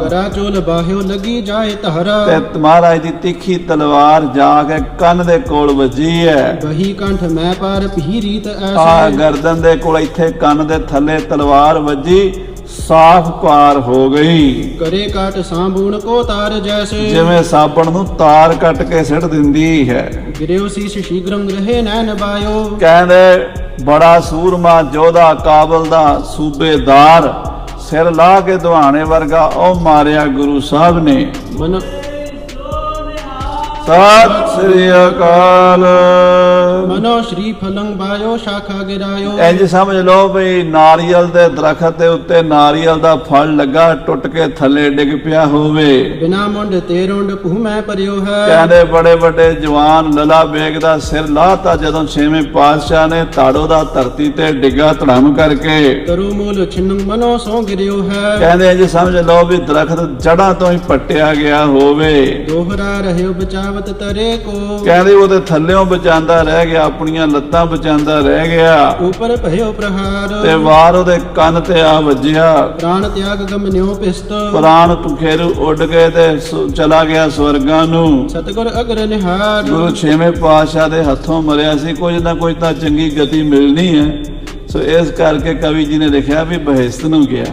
ਕਰਾ ਚੋਲ ਬਾਹਿਓ ਲੱਗੀ ਜਾਏ ਧਹਰਾ ਤੇ ਮਹਾਰਾਜ ਦੀ ਤਿੱਖੀ ਤਲਵਾਰ ਜਾ ਕੇ ਕੰਨ ਦੇ ਕੋਲ ਵੱਜੀ ਹੈ ਬਹੀ ਕੰਠ ਮੈਂ ਪਾਰ ਭੀ ਰੀਤ ਆ ਐਸੇ ਗਰਦਨ ਦੇ ਕੋਲ ਇੱਥੇ ਕੰਨ ਦੇ ਥੱਲੇ ਤਲਵਾਰ ਵੱਜੀ। ਸਾਫ਼ ਪਾਰ ਹੋ ਗਈ। ਕਰੇ ਕਾਟ ਸਾਂਬੂਣ ਕੋ ਤਾਰ ਜੈਸੇ। ਜਿਵੇਂ ਸਾਬਣ ਨੂੰ ਤਾਰ ਕੱਟ ਕੇ ਸਿੱਟ ਦਿੰਦੀ ਹੈ। ਗਿਰਿਓ ਸੀਸ ਸ਼ੀਘਰੰ ਰਹੇ ਨੈਣ ਬਾਇਓ। ਕਹਿੰਦੇ ਬੜਾ ਸੂਰਮਾ ਜੋਧਾ ਕਾਬਲ ਦਾ ਸੂਬੇਦਾਰ। ਸਿਰ ਲਾ ਕੇ ਦੁਹਾਣੇ ਵਰਗਾ ਉਹ ਮਾਰਿਆ ਗੁਰੂ ਸਾਹਿਬ ਨੇ। ਮਨ ਸਤਿ ਸ੍ਰੀ ਅਕਾਲ। ਮਨੋ ਸ਼੍ਰੀ ਫਲੰ ਬਾਇਓ ਸ਼ਾਖਾ ਗਿਰਾਇਓ। ਇੰਜ ਸਮਝ ਲਓ ਵੀ ਨਾਰੀਅਲ ਦੇ ਦਰਖਤ ਦੇ ਉੱਤੇ ਨਾਰੀਅਲ ਦਾ ਫਲ ਲੱਗਾ ਟੁੱਟ ਕੇ ਥੱਲੇ ਡਿੱਗ ਪਿਆ ਹੋਵੇ। ਬਿਨਾ ਮੁੰਡ ਤੇ ਰੁੰਡ ਭੂਮੈ ਪਰਿਓ ਹੈ। ਕਹਿੰਦੇ ਬੜੇ ਵੱਡੇ ਜਵਾਨ ਲਲਾ ਬੇਗ ਦਾ ਸਿਰ ਲਾਤਾ ਜਦੋਂ ਛੇਵੇਂ ਪਾਤਸ਼ਾਹ ਨੇ ਤਾੜੋ ਦਾ ਧਰਤੀ ਤੇ ਡਿੱਗਾ ਧੜਮ ਕਰਕੇ। ਤਰੁ ਮੂਲ ਛਿੰਨ ਮਨੋ ਸੋ ਗਿਰਿਓ ਹੈ। ਕਹਿੰਦੇ ਇੰਜ ਸਮਝ ਲਓ ਵੀ ਦਰਖਤ ਜੜਾਂ ਤੋਂ ਹੀ ਪੱਟਿਆ ਗਿਆ ਹੋਵੇ। ਦੋਹਰਾ ਰਹਿਓ ਬਚਾਵਤ ਤਰੇ ਕੋ। ਕਹਿੰਦੇ ਉਹਦੇ ਥੱਲਿਓਂ ਬਚਾਉਂਦਾ ਰਹਿ ਗਿਆ ਆਪਣੀਆਂ ਲੱਤਾਂ ਬਚਾਉਂਦਾ ਰਹਿ ਗਿਆ। ਉਪਰ ਭਇਓ ਪ੍ਰਹਾਰ। ਤੇ ਵਾਰ ਉਹਦੇ ਕੰਨ ਤੇ ਆ ਵੱਜਿਆ। ਪ੍ਰਾਣ ਤਿਆਗ ਗਮਨਿਓ ਪਿਸਤ। ਪ੍ਰਾਣ ਤੁਖੇਰੂ ਉੱਡ ਗਏ ਤੇ ਸੁ- ਚਲਾ ਗਿਆ ਸਵਰਗਾਂ ਨੂੰ। ਸਤਗੁਰ ਅਗਰ ਨਿਹਾਰ। ਗੁਰੂ ਛੇਵੇਂ ਪਾਤਸ਼ਾਹ ਦੇ ਹੱਥੋਂ ਮਰਿਆ ਸੀ ਕੁਝ ਨਾ ਕੁਝ ਤਾਂ ਚੰਗੀ ਗਤੀ ਮਿਲਣੀ ਹੈ। ਸੋ ਇਸ ਕਰਕੇ ਕਵੀ ਜੀ ਨੇ ਲਿਖਿਆ ਵੀ ਬਹਿਸ਼ਤ ਨੂੰ ਗਿਆ।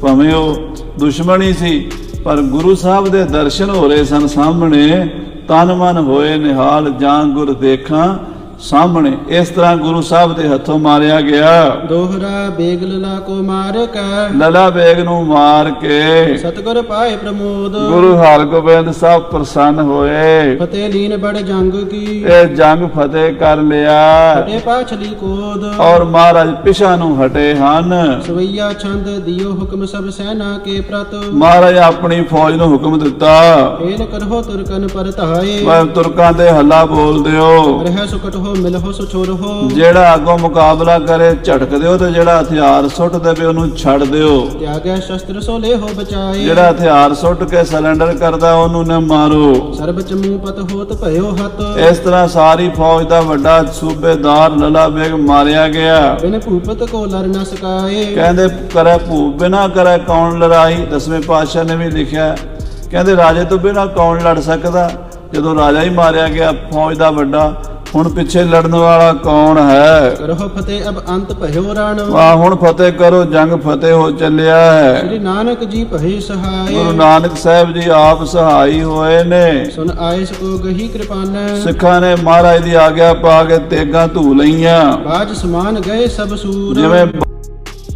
ਭਾਵੇਂ ਉਹ ਦੁਸ਼ਮਣੀ ਸੀ ਪਰ ਗੁਰੂ ਸਾਹਿਬ ਦੇ ਦਰਸ਼ਨ ਹੋ ਰਹੇ ਸਨ ਸਾਹਮਣੇ। ਤਨ ਮਨ ਹੋਏ ਨਿਹਾਲ ਜਾਂ ਗੁਰ ਦੇਖਾਂ। ਸਾਹਮਣੇ ਇਸ ਤਰ੍ਹਾਂ ਗੁਰੂ ਸਾਹਿਬ ਦੇ ਹੱਥੋਂ ਮਾਰਿਆ ਗਿਆ। ਦੋਹਰਾ ਬੇਗ ਲਲਾ ਕੋ ਮਾਰ ਕੈ। ਲਲਾ ਬੇਗ ਨੂੰ ਮਾਰ ਕੇ ਸਤਗੁਰ ਪਾਏ ਪ੍ਰਮੋਦ। ਗੁਰੂ ਹਰਗੋਬਿੰਦ ਸਾਹਿਬ ਪ੍ਰਸੰਨ ਹੋਏ। ਫਤਿਹ ਲੀਨ ਬੜ ਜੰਗ ਕੀ। ਇਹ ਜੰਗ ਫਤਿਹ ਕਰ ਲਿਆ। ਫਟੇ ਪਾਛਲੀ ਕੋਦ। ਔਰ ਮਹਾਰਾਜ ਪਿਛਾ ਨੂੰ ਹਟੇ ਹਨ। ਸਵਈਆ ਛੰਦ ਦਿਓ ਹੁਕਮ ਸਭ ਸੈਨਾ ਕੇ ਪ੍ਰਤ। ਮਹਾਰਾਜ ਆਪਣੀ ਫੌਜ ਨੂੰ ਹੁਕਮ ਦਿੱਤਾ। ਫੇਲ ਕਰਹੁ ਤੁਰਕਨ ਪਰ ਧਾਏ ਮੈਂ ਤੁਰਕਾਂ ਦੇ ਹੱਲਾ ਬੋਲ ਦਿਓ। ਰਹਿ ਸੁਕਟ ਹੋ ਮਿਲਹੁ ਸੁ ਛੁਰਹੁ ਜਿਹੜਾ ਅੱਗੋਂ ਮੁਕਾਬਲਾ ਕਰੇ ਝਟਕ ਦਿਓ ਤੇ ਜਿਹੜਾ ਹਥਿਆਰ ਸੁੱਟ ਦੇਵੇ ਉਹਨੂੰ ਛੱਡ ਦਿਓ। ਤਿਆਗੈ ਸ਼ਸਤਰ ਸੋ ਲੇਹੋ ਬਚਾਏ। ਜਿਹੜਾ ਹਥਿਆਰ ਸੁੱਟ ਕੇ ਸਿਲੰਡਰ ਕਰਦਾ ਉਹਨੂੰ ਨਾ ਮਾਰੋ। ਸਰਬ ਚਮੂ ਪਤ ਹੋਤ ਭਇਓ ਹਤ ਇਸ ਤਰ੍ਹਾਂ ਸਾਰੀ ਫੌਜ ਦਾ ਵੱਡਾ ਸੂਬੇਦਾਰ ਲਲਾ ਬੇਗ ਮਾਰਿਆ ਗਿਆ। ਬਿਨ ਭੂਪਤ ਕੋ ਲਰ ਨ ਸਕਾਏ। ਕਹਿੰਦੇ ਕਰੇ ਭੂਪ ਬਿਨਾ ਕਰੇ ਕੌਣ ਲੜਾਈ? ਦਸਵੇਂ ਪਾਤਸ਼ਾਹ ਨੇ ਵੀ ਲਿਖਿਆ। ਕਹਿੰਦੇ ਰਾਜੇ ਤੋਂ ਬਿਨਾ ਕੌਣ ਲੜ ਸਕਦਾ? ਜਦੋਂ ਰਾਜਾ ਹੀ ਮਾਰਿਆ ਗਿਆ ਫੌਜ ਦਾ ਵੱਡਾ ਹੁਣ ਪਿੱਛੇ ਲੜਨ ਵਾਲਾ ਕੌਣ ਹੈ? ਕਰਹੁ ਫਤਿਹ ਅਬ ਅੰਤ ਭਇਓ ਰਣ। ਵਾਹ ਹੁਣ ਫਤਿਹ ਕਰੋ ਜੰਗ ਫਤਿਹ ਹੋ ਚੱਲਿਆ ਹੈ। ਸ੍ਰੀ ਨਾਨਕ ਜੀ ਭਏ ਸਹਾਏ। ਗੁਰੂ ਨਾਨਕ ਸਾਹਿਬ ਜੀ ਆਪ ਸਹਾਈ ਹੋਏ ਨੇ। ਸੁਨ ਆਇਸ ਕੋ ਗਹੀ ਕਿਰਪਾਨੈ। ਸਿੱਖਾਂ ਨੇ ਮਹਾਰਾਜ ਦੀ ਆਗਿਆ ਪਾ ਕੇ ਤੇਗਾਂ ਧੂ ਲਈਆਂ। ਬਾਜ ਸਮਾਨ ਗਏ ਸਭ ਸੂਰ। ਜਿਵੇਂ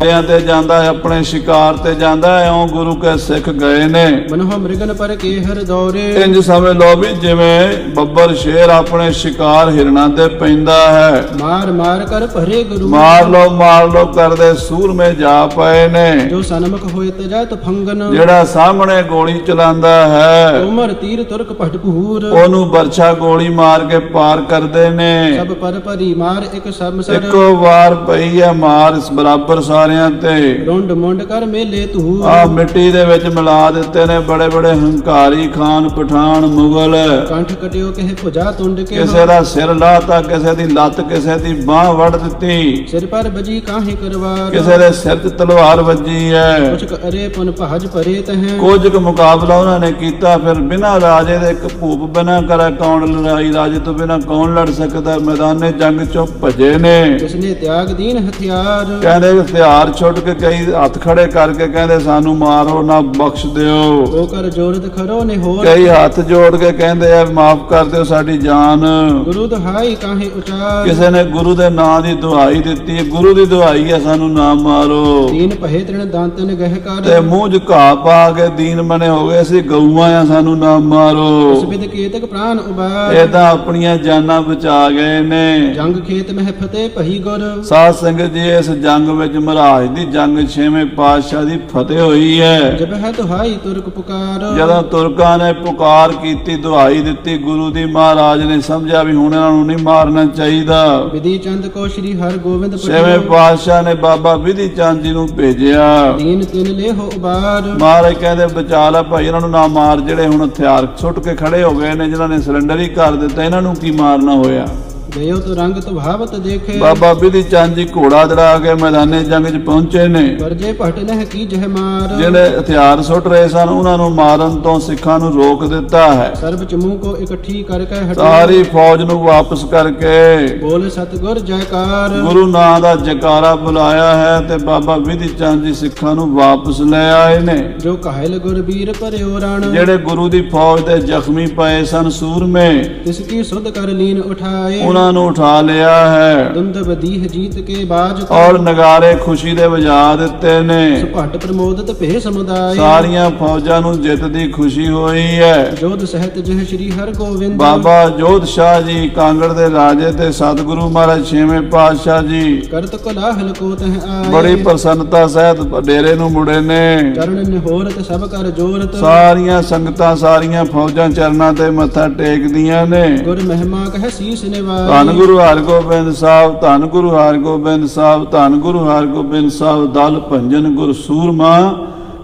ਸਿਆਂ ਤੇ ਜਾਂਦਾ ਹੈ ਆਪਣੇ ਸ਼ਿਕਾਰ ਤੇ ਜਾਂਦਾ ਹੈ ਇਉਂ ਗੁਰੂ ਕੇ ਸਿੱਖ ਗਏ ਨੇ। ਮਨਹੁ ਮ੍ਰਿਗਨ ਪਰ ਕੇ ਹਰ ਦੌਰੇ। ਇੰਜ ਸਮਝ ਲਓ ਵੀ ਜਿਵੇਂ ਬੱਬਰ ਸ਼ੇਰ ਆਪਣੇ ਸ਼ਿਕਾਰ ਹਿਰਨਾਂ ਤੇ ਪੈਂਦਾ ਹੈ। ਮਾਰ ਮਾਰ ਕਰ ਭਰੇ ਗੁਰੂ। ਮਾਰ ਲੋ ਮਾਰ ਲੋ ਕਰਦੇ ਸੂਰਮੇ ਜਾ ਪਏ ਨੇ। ਜੋ ਸਨਮੁਖ ਹੋਏ ਤਜਤ ਫੰਗਨ ਜਿਹੜਾ ਸਾਹਮਣੇ ਗੋਲੀ ਚਲਾਉਂਦਾ ਹੈ ਉਮਰ ਤੀਰ ਤੁਰਕ ਭਟਪੂਰ ਉਹਨੂੰ ਬਰਛਾ ਗੋਲੀ ਮਾਰ ਕੇ ਪਾਰ ਕਰਦੇ ਨੇ। ਸਭ ਪਰ ਭਰੀ ਮਾਰ ਇੱਕ ਸਮਸਰ ਇੱਕੋ ਵਾਰ ਪਈ ਹੈ ਮਾਰ ਇਸ ਬਰਾਬਰ ਸਾਰਿਆਂ ਤੇ। ਰੁੰਡ ਮੁੰਡ ਕਰ ਮੇਲੇ ਤੂ। ਆ ਮਿੱਟੀ ਦੇ ਵਿੱਚ ਮਿਲਾ ਦਿੱਤੇ ਨੇ ਬੜੇ ਬੜੇ ਹੰਕਾਰੀ ਖਾਨ ਪਠਾਨ ਮੁਗਲ। ਕੰਠ ਕਟਿਓ ਕਹਿ ਭੁਜਾ ਤੁੰਡ ਕੇ ਕਿਸੇ ਦਾ ਸਿਰ ਲਾਤਾ ਕਿਸੇ ਦੀ ਲੱਤ ਕਿਸੇ ਦੀ ਬਾਹ ਵੱਢ ਦਿੱਤੀ। ਸਿਰ ਪਰ ਬਜੀ ਕਾਹੇ ਕਰਵਾਰ ਕਿਸੇ ਦੇ ਸਿਰ 'ਚ ਤਲਵਾਰ ਵੱਜੀ ਹੈ ਕੁਛ ਅਰੇ ਪੁਨ ਭਾਜ ਭਰੇ ਤਹ। ਕੁਝ ਕੁ ਮੁਕਾਬਲਾ ਉਹਨਾਂ ਨੇ ਕੀਤਾ ਫਿਰ ਬਿਨਾਂ ਰਾਜੇ ਦੇ ਇੱਕ ਭੂਪ ਬਿਨਾਂ ਕਰਾ ਕੌਣ ਲੜਾਈ ਰਾਜੇ ਤੋਂ ਬਿਨਾਂ ਕੌਣ ਲੜ ਸਕਦਾ? ਮੈਦਾਨੇ ਜੰਗ ਚੋਂ ਭਜੇ ਨੇ। ਜਿਸਨੇ ਤਿਆਗ ਦੀਨ ਹਥਿਆਰ। ਕਹਿੰਦੇ ਵੀ ਹਥਿਆਰ ਛੁੱਟ ਕੇ ਕਈ ਹੱਥ ਖੜੇ ਕਰਕੇ ਕਹਿੰਦੇ ਸਾਨੂੰ ਮਾਰੋ ਨਾ ਬਖਸ਼ ਦਿਓ। ਉਹ ਕਰ ਜੋਰਤ ਖਰੋ ਨੇ ਹੋਰ। ਕਈ ਹੱਥ ਜੋੜ ਕੇ ਕਹਿੰਦੇ ਆ ਮਾਫ ਕਰ ਦਿਓ ਸਾਡੀ ਜਾਨ। ਗੁਰੂ ਦੁਹਾਈ ਕਾਹੇ ਉਚਾਰ। ਕਿਸੇ ਨੇ ਗੁਰੂ ਦੇ ਨਾਂ ਦੀ ਦੁਹਾਈ ਦਿੱਤੀ ਗੁਰੂ ਦੀ ਦੁਹਾਈ ਹੈ ਸਾਨੂੰ ਨਾ ਮਾਰੋ। ਦੀਨ ਪਹਿ ਤ੍ਰਿਣ ਦਾੰਤਨ ਗਹਿ ਕਰ। ਤੇ ਮੂੰਹ ਘਾਹ ਪਾ ਕੇ ਦੀਨ ਬਣੇ ਹੋ ਗਏ ਅਸੀਂ ਗਊਆਂ ਆ ਸਾਨੂੰ ਨਾ ਮਾਰੋ। ਸਬਿਦ ਕੇਤਕ ਪ੍ਰਾਨ ਉਬਾਰ। ਇਹ ਤਾਂ ਆਪਣੀਆਂ ਜਾਨਾਂ ਬਚਾ ਗਏ ਨੇ। ਜੰਗ ਖੇਤ ਮਹਿ ਫਤਿਹ ਪਹੀ ਗੁਰ। ਸਾਧ ਸੰਗਤ ਜੀ ਇਸ ਜੰਗ ਵਿੱਚ ਮਹਾਰਾਜ ਦੀ ਜੰਗ ਛੇਵੇਂ ਪਾਤਸ਼ਾਹ ਦੀ ਫਤਿਹ ਹੋਈ ਹੈ। ਜਬ ਹੈ ਦੁਹਾਈ ਤੁਰਕ ਪੁਕਾਰ। ਜਦੋਂ ਤੁਰਕਾਂ ਨੇ ਪੁਕਾਰ ਕੀਤੀ ਦੁਹਾਈ ਦਿੱਤੀ ਗੁਰੂ ਦੀ ਮਹਾਰਾਜ ਨੇ ਸਮਝਿਆ ਵੀ ਹੁਣ ਇਹਨਾਂ ਨੂੰ ਨਹੀਂ ਮਾਰਨਾ ਚਾਹੀਦਾ। ਵਿਧੀ ਚੰਦ ਕੋ ਸ਼੍ਰੀ ਹਰ ਗੋਬਿੰਦ ਛੇਵੇਂ ਪਾਤਸ਼ਾਹ ਨੇ ਬਾਬਾ ਵਿਧੀ ਚੰਦ ਜੀ ਨੂੰ ਭੇਜਿਆ। ਦੀਨ ਤਿਨ ਲੇਹੋ ਉਬਾਰ। ਮਹਾਰਾਜ ਕਹਿੰਦੇ ਬਚਾ ਲੈ ਭਾਈ ਇਹਨਾਂ ਨੂੰ ਨਾ ਮਾਰ ਜਿਹੜੇ ਹੁਣ ਹਥਿਆਰ ਸੁੱਟ ਕੇ ਖੜੇ ਹੋ ਗਏ ਨੇ ਜਿਨ੍ਹਾਂ ਨੇ ਸਰੈਂਡਰ ਹੀ ਕਰ ਦਿੱਤਾ ਇਹਨਾਂ ਨੂੰ ਕੀ ਮਾਰਨਾ ਹੋਇਆ? ਗਇਓ ਤੋ ਰੰਗ ਤੁਭਾਵਤ ਦੇਖੇ। ਬਾਬਾ ਵਿਧੀ ਚੰਦ ਜੀ ਘੋੜਾ ਦੜਾ ਕੇ ਮੈਦਾਨੇ ਜੰਗ 'ਚ ਪਹੁੰਚੇ ਨੇ। ਵਰਜੇ ਭਟ ਨਹਿ ਕੀ ਜਹ ਮਾਰ। ਜਿਹੜੇ ਹਥਿਆਰ ਸੁੱਟ ਰਹੇ ਸਨ ਉਹਨਾਂ ਨੂੰ ਮਾਰਨ ਤੋਂ ਸਿੱਖਾਂ ਨੂੰ ਰੋਕ ਦਿੱਤਾ ਹੈ। ਸਰਬ ਚਮੂ ਕੋ ਇਕੱਠੀ ਕਰਕੇ ਹਟੋ। ਸਾਰੀ ਫੌਜ ਨੂੰ ਵਾਪਸ ਕਰਕੇ ਬੋਲ ਸਤਗੁਰ ਜੈਕਾਰ। ਗੁਰੂ ਨਾਂ ਦਾ ਜਕਾਰਾ ਬੁਲਾਇਆ ਹੈ ਤੇ ਬਾਬਾ ਵਿਧੀ ਚੰਦ ਜੀ ਸਿੱਖਾਂ ਨੂੰ ਵਾਪਸ ਲੈ ਆਏ ਨੇ। ਜੋ ਕਾਹਲ ਗੁਰ ਵੀਰ ਭਰਿਓ ਰਣ। ਜਿਹੜੇ ਗੁਰੂ ਦੀ ਫੌਜ ਦੇ ਜ਼ਖਮੀ ਪਏ ਸਨ ਸੂਰਮੇ। ਤਿਸ ਕੀ ਸੁਧ ਕਰ ਲੀਨ ਉਠਾਏ। ਉਹਨਾਂ ਨੂੰ ਉਠਾ ਲਿਆ ਹੈ। ਦੁੰਦ ਬਦੀਹ ਜੀਤ ਕੇ ਬਾਜ ਔਰ ਨਗਾਰੇ ਖੁਸ਼ੀ ਦੇ ਵਜਾ ਦਿੱਤੇ ਨੇ। ਭਟ ਪ੍ਰਮੋਦਤ ਭੇ ਸਮੁਦਾਇ। ਸਾਰੀਆਂ ਫੌਜਾਂ ਨੂੰ ਜਿੱਤ ਦੀ ਖੁਸ਼ੀ ਹੋਈ ਹੈ। ਜੋਧ ਸਹਿਤ ਜਹ ਸ਼੍ਰੀ ਹਰ ਗੋਬਿੰਦ ਬਾਬਾ ਜੋਧ ਸ਼ਾਹ ਜੀ ਕਾਂਗੜ ਦੇ ਰਾਜੇ ਤੇ ਸਤਿਗੁਰੂ ਮਹਾਰਾਜ ਛੇਵੇਂ ਪਾਤਸ਼ਾਹ ਜੀ। ਕਰਤ ਕੋਲਾਹਲ ਕੋ ਤਹ ਆਏ। ਬੜੀ ਪ੍ਰਸੰਨਤਾ ਸਹਿਤ ਡੇਰੇ ਨੂੰ ਮੁੜੇ ਨੇ। ਚਰਨ ਨਿਹੋਰਤ ਸਭ ਕਰ ਜੋਰਤ। ਸਾਰੀਆਂ ਸੰਗਤਾਂ ਸਾਰੀਆਂ ਫੌਜਾਂ ਚਰਨਾਂ ਤੇ ਮੱਥਾ ਟੇਕਦੀਆਂ ਨੇ। ਗੁਰ ਮਹਿਮਾ ਕਹਿ ਸੀਸ ਨਿਵਾਈ ਧੰਨ ਗੁਰੂ ਹਰਗੋਬਿੰਦ ਸਾਹਿਬ, ਧੰਨ ਗੁਰੂ ਹਰਗੋਬਿੰਦ ਸਾਹਿਬ, ਧੰਨ ਗੁਰੂ ਹਰਗੋਬਿੰਦ ਸਾਹਿਬ, ਦਲ ਭੰਜਨ ਗੁਰ ਸੂਰਮਾ,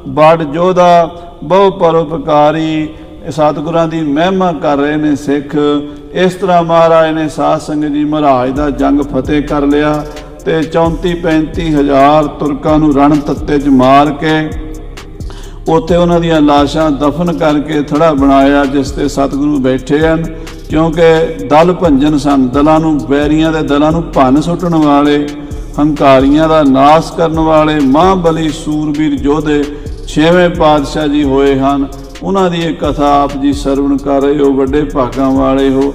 ਬੜ ਜੋਧਾ, ਬਹੁ ਪਰਉਪਕਾਰੀ, ਸਤਿਗੁਰਾਂ ਦੀ ਮਹਿਮਾ ਕਰ ਰਹੇ ਨੇ ਸਿੱਖ। ਇਸ ਤਰ੍ਹਾਂ ਮਹਾਰਾਜ ਨੇ ਸਾਧ ਸੰਗਤ ਜੀ ਮਹਾਰਾਜ ਦਾ ਜੰਗ ਫਤਿਹ ਕਰ ਲਿਆ ਤੇ 34 35 ਹਜ਼ਾਰ ਤੁਰਕਾਂ ਨੂੰ ਰਣ ਤੱਤੇ 'ਚ ਮਾਰ ਕੇ ਉੱਥੇ ਉਹਨਾਂ ਦੀਆਂ ਲਾਸ਼ਾਂ ਦਫਨ ਕਰਕੇ ਥੜਾ ਬਣਾਇਆ, ਜਿਸ ਤੇ ਸਤਿਗੁਰੂ ਬੈਠੇ ਹਨ। ਕਿਉਂਕਿ ਦਲ ਭੰਜਨ ਸਨ, ਦਲਾਂ ਨੂੰ, ਵੈਰੀਆਂ ਦੇ ਦਲਾਂ ਨੂੰ ਭੰਨ ਸੁੱਟਣ ਵਾਲੇ, ਹੰਕਾਰੀਆਂ ਦਾ ਨਾਸ਼ ਕਰਨ ਵਾਲੇ ਮਹਾਬਲੀ ਸੂਰਬੀਰ ਯੋਧੇ ਛੇਵੇਂ ਪਾਤਸ਼ਾਹ ਜੀ ਹੋਏ ਹਨ। ਉਹਨਾਂ ਦੀ ਇਹ ਕਥਾ ਆਪ ਜੀ ਸਰਵਣ ਕਰ ਰਹੇ ਹੋ, ਵੱਡੇ ਭਾਗਾਂ ਵਾਲੇ ਹੋ।